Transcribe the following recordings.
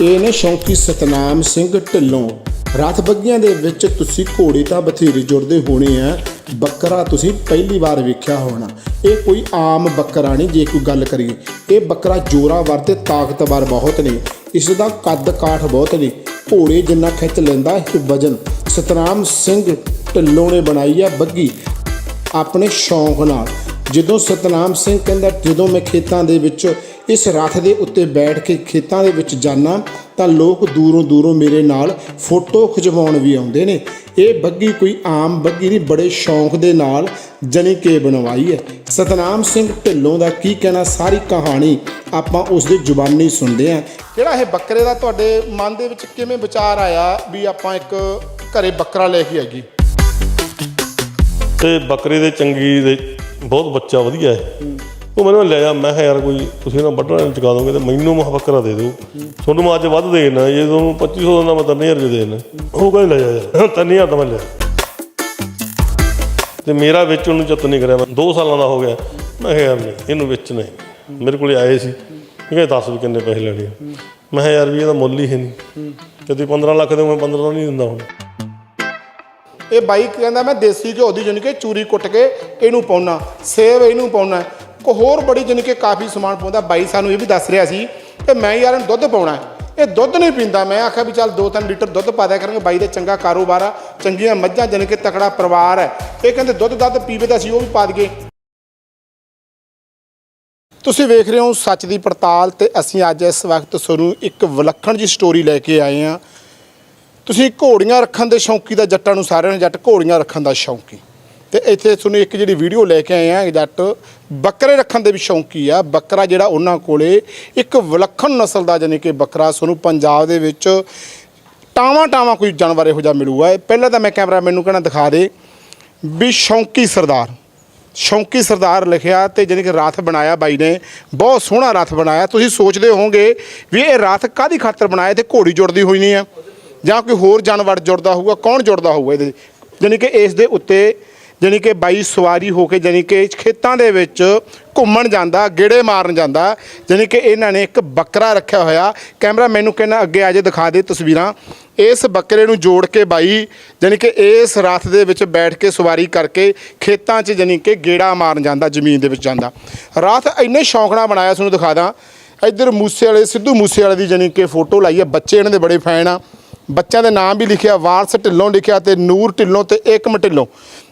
ਇਹ ਨੇ ਸ਼ੌਂਕੀ ਸਤਨਾਮ ਸਿੰਘ ਢਿੱਲੋਂ। ਰਥ ਬੱਗੀਆਂ ਦੇ ਵਿੱਚ ਤੁਸੀਂ ਘੋੜੇ ਤਾਂ ਬਥੇਰੇ ਜੁੜਦੇ ਹੋਣੇ ਆ, ਬੱਕਰਾ ਤੁਸੀਂ ਪਹਿਲੀ ਵਾਰ ਵੇਖਿਆ ਹੋਣਾ। ਇਹ ਕੋਈ ਆਮ ਬੱਕਰਾ ਨਹੀਂ, ਜੇ ਕੋਈ ਗੱਲ ਕਰੀਏ। ਇਹ ਬੱਕਰਾ ਜੋਰਾਵਰ ਤੇ ਤਾਕਤਵਰ ਬਹੁਤ ਨੇ। ਇਸ ਦਾ ਕੱਦ ਕਾਠ ਬਹੁਤ ਨੇ। ਘੋੜੇ ਜਿੰਨਾ ਖਿੱਚ ਲੈਂਦਾ ਇਹ ਵਜਨ। ਸਤਨਾਮ ਸਿੰਘ ਢਿੱਲੋਂ ਨੇ ਬਣਾਈ ਆ ਬੱਗੀ। ਆਪਣੇ ਸ਼ੌਂਕ ਨਾਲ। ਜਦੋਂ ਸਤਨਾਮ ਸਿੰਘ ਕਹਿੰਦਾ, ਜਦੋਂ ਮੈਂ ਖੇਤਾਂ ਦੇ ਵਿੱਚ ਇਸ ਰਥ ਦੇ ਉੱਤੇ ਬੈਠ ਕੇ ਖੇਤਾਂ ਦੇ ਵਿੱਚ ਜਾਣਾ ਤਾਂ ਲੋਕ ਦੂਰੋਂ ਦੂਰੋਂ ਮੇਰੇ ਨਾਲ ਫੋਟੋ ਖਿਚਵਾਉਣ ਵੀ ਆਉਂਦੇ ਨੇ। ਇਹ ਬੱਗੀ ਕੋਈ ਆਮ ਬੱਗੀ ਨਹੀਂ, ਬੜੇ ਸ਼ੌਂਕ ਦੇ ਨਾਲ ਜਣੀ ਕੇ ਬਣਵਾਈ ਹੈ। ਸਤਨਾਮ ਸਿੰਘ ਢਿੱਲੋਂ ਦਾ ਕੀ ਕਹਿਣਾ, ਸਾਰੀ ਕਹਾਣੀ ਆਪਾਂ ਉਸ ਦੀ ਜ਼ੁਬਾਨੀ ਸੁਣਦੇ ਹਾਂ। ਕਿਹੜਾ ਇਹ ਬੱਕਰੇ ਦਾ ਤੁਹਾਡੇ ਮਨ ਦੇ ਵਿੱਚ ਕਿਵੇਂ ਵਿਚਾਰ ਆਇਆ ਵੀ ਆਪਾਂ ਇੱਕ ਘਰੇ ਬੱਕਰਾ ਲੈ ਕੇ ਆਈਏ? ਤੇ ਬੱਕਰੇ ਦੇ ਚੰਗੀ ਦੇ ਬਹੁਤ ਬੱਚਾ ਵਧੀਆ ਹੈ। ਉਹ ਮੈਨੂੰ ਲੈ ਜਾ, ਮੈਂ ਕਿਹਾ, ਯਾਰ ਕੋਈ ਤੁਸੀਂ ਨਾ ਵੱਢਣਾ ਚੁਕਾ ਦੋਗੇ ਤੇ ਮੈਨੂੰ ਮਹਾ ਬੱਕਰਾ ਦੇ ਦਿਓ। ਤੁਹਾਨੂੰ ਮੈਂ ਅੱਜ ਵੱਧ ਦੇ ਦੇਣਾ ਜੇ ਤੁਹਾਨੂੰ 2500 ਦਿੰਦਾ ਮੈਂ 3000 ਰੁਪਏ ਦੇ ਦੇਣਾ ਉਹ ਕਹਿੰਦੇ, ਲੈ ਜਾ ਯਾਰ 3000 ਦਾ ਮੈਂ ਲਿਆ। ਤੇ ਮੇਰਾ ਵਿੱਚ ਉਹਨੂੰ ਚਤ ਨਹੀਂ ਕਰਿਆ ਮੈਂ 2 ਸਾਲਾਂ ਦਾ ਹੋ ਗਿਆ। ਮੈਂ ਕਿਹਾ, ਯਾਰ ਨਹੀਂ, ਇਹਨੂੰ ਵੇਚਣਾ ਨਹੀਂ ਮੇਰੇ ਕੋਲੇ ਆਏ ਸੀ। ਇਹ ਕਹਿੰਦੇ ਦੱਸ ਵੀ ਕਿੰਨੇ ਪੈਸੇ ਲੈਣੇ ਆ? ਮੈਂ ਕਿਹਾ, ਯਾਰ ਵੀ ਇਹਦਾ ਮੁੱਲ ਹੀ ਹੈ ਨਹੀਂ। ਕਦੇ 15 ਲੱਖ ਦੇ ਮੈਂ 15 ਨਹੀਂ ਦਿੰਦਾ ਹੁਣ। ਇਹ ਬਾਈ ਕਹਿੰਦਾ ਮੈਂ ਦੇਸੀ ਘਿਓ ਦੀ ਜਾਣੀ ਕਿ ਚੂਰੀ ਕੁੱਟ ਕੇ ਇਹਨੂੰ ਪਾਉਣਾ ਸੇਵ ਇਹਨੂੰ ਪਾਉਣਾ ਕੋ ਹੋਰ ਬੜੀ ਜਾਣੀ ਕਿ ਕਾਫੀ ਸਮਾਨ ਪਾਉਂਦਾ, ਬਾਈ ਸਾਨੂੰ ਇਹ ਵੀ ਦੱਸ ਰਿਹਾ ਸੀ ਕਿ ਮੈਂ ਯਾਰ ਇਹਨੂੰ ਦੁੱਧ ਪਾਉਣਾ ਇਹ ਦੁੱਧ ਨਹੀਂ ਪੀਂਦਾ, ਮੈਂ ਆਖਿਆ ਵੀ ਚੱਲ 2-3 ਲੀਟਰ ਦੁੱਧ ਪਾ ਦਿਆ ਕਰਾਂਗੇ, ਬਾਈ ਦੇ ਚੰਗਾ ਕਾਰੋਬਾਰ ਆ, ਚੰਗੀਆਂ ਮੱਝਾਂ ਜਾਣੀ ਕਿ ਤਕੜਾ ਪਰਿਵਾਰ ਹੈ। ਇਹ ਕਹਿੰਦੇ ਦੁੱਧ ਦੱਧ ਪੀਵੇ ਤਾਂ ਅਸੀਂ ਉਹ ਵੀ ਪਾ ਦਈਏ। ਤੁਸੀਂ ਵੇਖ ਰਹੇ ਹੋ ਸੱਚ ਦੀ ਪੜਤਾਲ ਤੇ ਅਸੀਂ ਅੱਜ ਇਸ ਵਕਤ ਤੁਹਾਨੂੰ ਇੱਕ ਵਿਲੱਖਣ ਜੀ ਸਟੋਰੀ ਲੈ ਕੇ ਆਏ ਹਾਂ। ਤੁਸੀਂ ਘੋੜੀਆਂ ਰੱਖਣ ਦੇ ਸ਼ੌਂਕੀ ਦਾ ਜੱਟਾਂ ਨੂੰ ਸਾਰਿਆਂ ਨੂੰ ਜੱਟ, ਘੋੜੀਆਂ ਰੱਖਣ ਦਾ ਸ਼ੌਂਕੀ। ਤੇ ਇੱਥੇ ਤੁਹਾਨੂੰ ਇੱਕ ਜਿਹੜੀ ਵੀਡੀਓ ਲੈ ਕੇ ਆਏ ਆ ਜੱਟ ਬੱਕਰੇ ਰੱਖਣ ਦੇ ਵੀ ਸ਼ੌਂਕੀ ਆ। ਬੱਕਰਾ ਜਿਹੜਾ ਉਹਨਾਂ ਕੋਲੇ ਇੱਕ ਵਿਲੱਖਣ ਨਸਲ ਦਾ ਜਾਨੀ ਕਿ ਬੱਕਰਾ ਤੁਹਾਨੂੰ ਪੰਜਾਬ ਦੇ ਵਿੱਚ ਟਾਵਾਂ ਟਾਵਾਂ ਕੋਈ ਜਾਨਵਰ ਇਹੋ ਜਿਹਾ ਮਿਲੂਗਾ। ਪਹਿਲਾਂ ਤਾਂ ਮੈਂ ਕੈਮਰਾ ਮੈਨੂੰ ਕਹਿਣਾ ਦਿਖਾ ਦੇ ਵੀ ਸ਼ੌਂਕੀ ਸਰਦਾਰ ਸ਼ੌਂਕੀ ਸਰਦਾਰ ਲਿਖਿਆ ਤੇ ਜਾਣੀ ਕਿ ਰਥ ਬਣਾਇਆ ਬਾਈ ਨੇ। ਬਹੁਤ ਸੋਹਣਾ ਰਥ ਬਣਾਇਆ। ਤੁਸੀਂ ਸੋਚਦੇ ਹੋਵੋਗੇ ਵੀ ਇਹ ਰਥ ਕਾਦੀ ਖਾਤਰ ਬਣਾਇਆ ਤੇ ਘੋੜੀ ਜੁੜਦੀ ਹੋਈ ਨਹੀਂ ਆ। ਜਾਂ ਕੋਈ ਹੋਰ ਜਾਨਵਰ ਜੁੜਦਾ ਹੋਊਗਾ, ਕੌਣ ਜੁੜਦਾ ਹੋਊਗਾ ਇਹਦੇ ਜਾਣੀ ਕਿ ਇਸ ਦੇ ਉੱਤੇ, ਜਾਣੀ ਕਿ ਬਾਈ ਸਵਾਰੀ ਹੋ ਕੇ, ਜਾਣੀ ਕਿ ਖੇਤਾਂ ਦੇ ਵਿੱਚ ਘੁੰਮਣ ਜਾਂਦਾ, ਗੇੜੇ ਮਾਰਨ ਜਾਂਦਾ, ਜਾਣੀ ਕਿ ਇਹਨਾਂ ਨੇ ਇੱਕ ਬੱਕਰਾ ਰੱਖਿਆ ਹੋਇਆ। ਕੈਮਰਾ ਮੈਨੂੰ ਕਹਿੰਦਾ, ਅੱਗੇ ਆ ਜੇ, ਦਿਖਾ ਦੇ ਤਸਵੀਰਾਂ। ਇਸ ਬੱਕਰੇ ਨੂੰ ਜੋੜ ਕੇ ਬਾਈ, ਜਾਣੀ ਕਿ ਇਸ ਰਥ ਦੇ ਵਿੱਚ ਬੈਠ ਕੇ ਸਵਾਰੀ ਕਰਕੇ ਖੇਤਾਂ 'ਚ, ਜਾਣੀ ਕਿ ਗੇੜਾ ਮਾਰਨ ਜਾਂਦਾ, ਜ਼ਮੀਨ ਦੇ ਵਿੱਚ ਜਾਂਦਾ। ਰਥ ਇੰਨੇ ਸ਼ੌਂਕ ਨਾਲ ਬਣਾਇਆ, ਤੁਹਾਨੂੰ ਦਿਖਾ ਦਾਂ। ਇੱਧਰ ਮੂਸੇ ਵਾਲੇ, ਸਿੱਧੂ ਮੂਸੇ ਵਾਲੇ ਦੀ, ਜਾਣੀ ਕਿ ਫੋਟੋ ਲਾਈ ਹੈ ਬੱਚੇ ਇਹਨਾਂ ਦੇ ਬੜੇ ਫੈਨ ਆ। ਬੱਚਿਆਂ ਦੇ ਨਾਮ ਵੀ ਲਿਖਿਆ ਵਾਰਸ ਢਿੱਲੋਂ ਲਿਖਿਆ ਤੇ ਨੂਰ ਢਿੱਲੋਂ ਤੇ ਏਕਮ ਢਿੱਲੋਂ।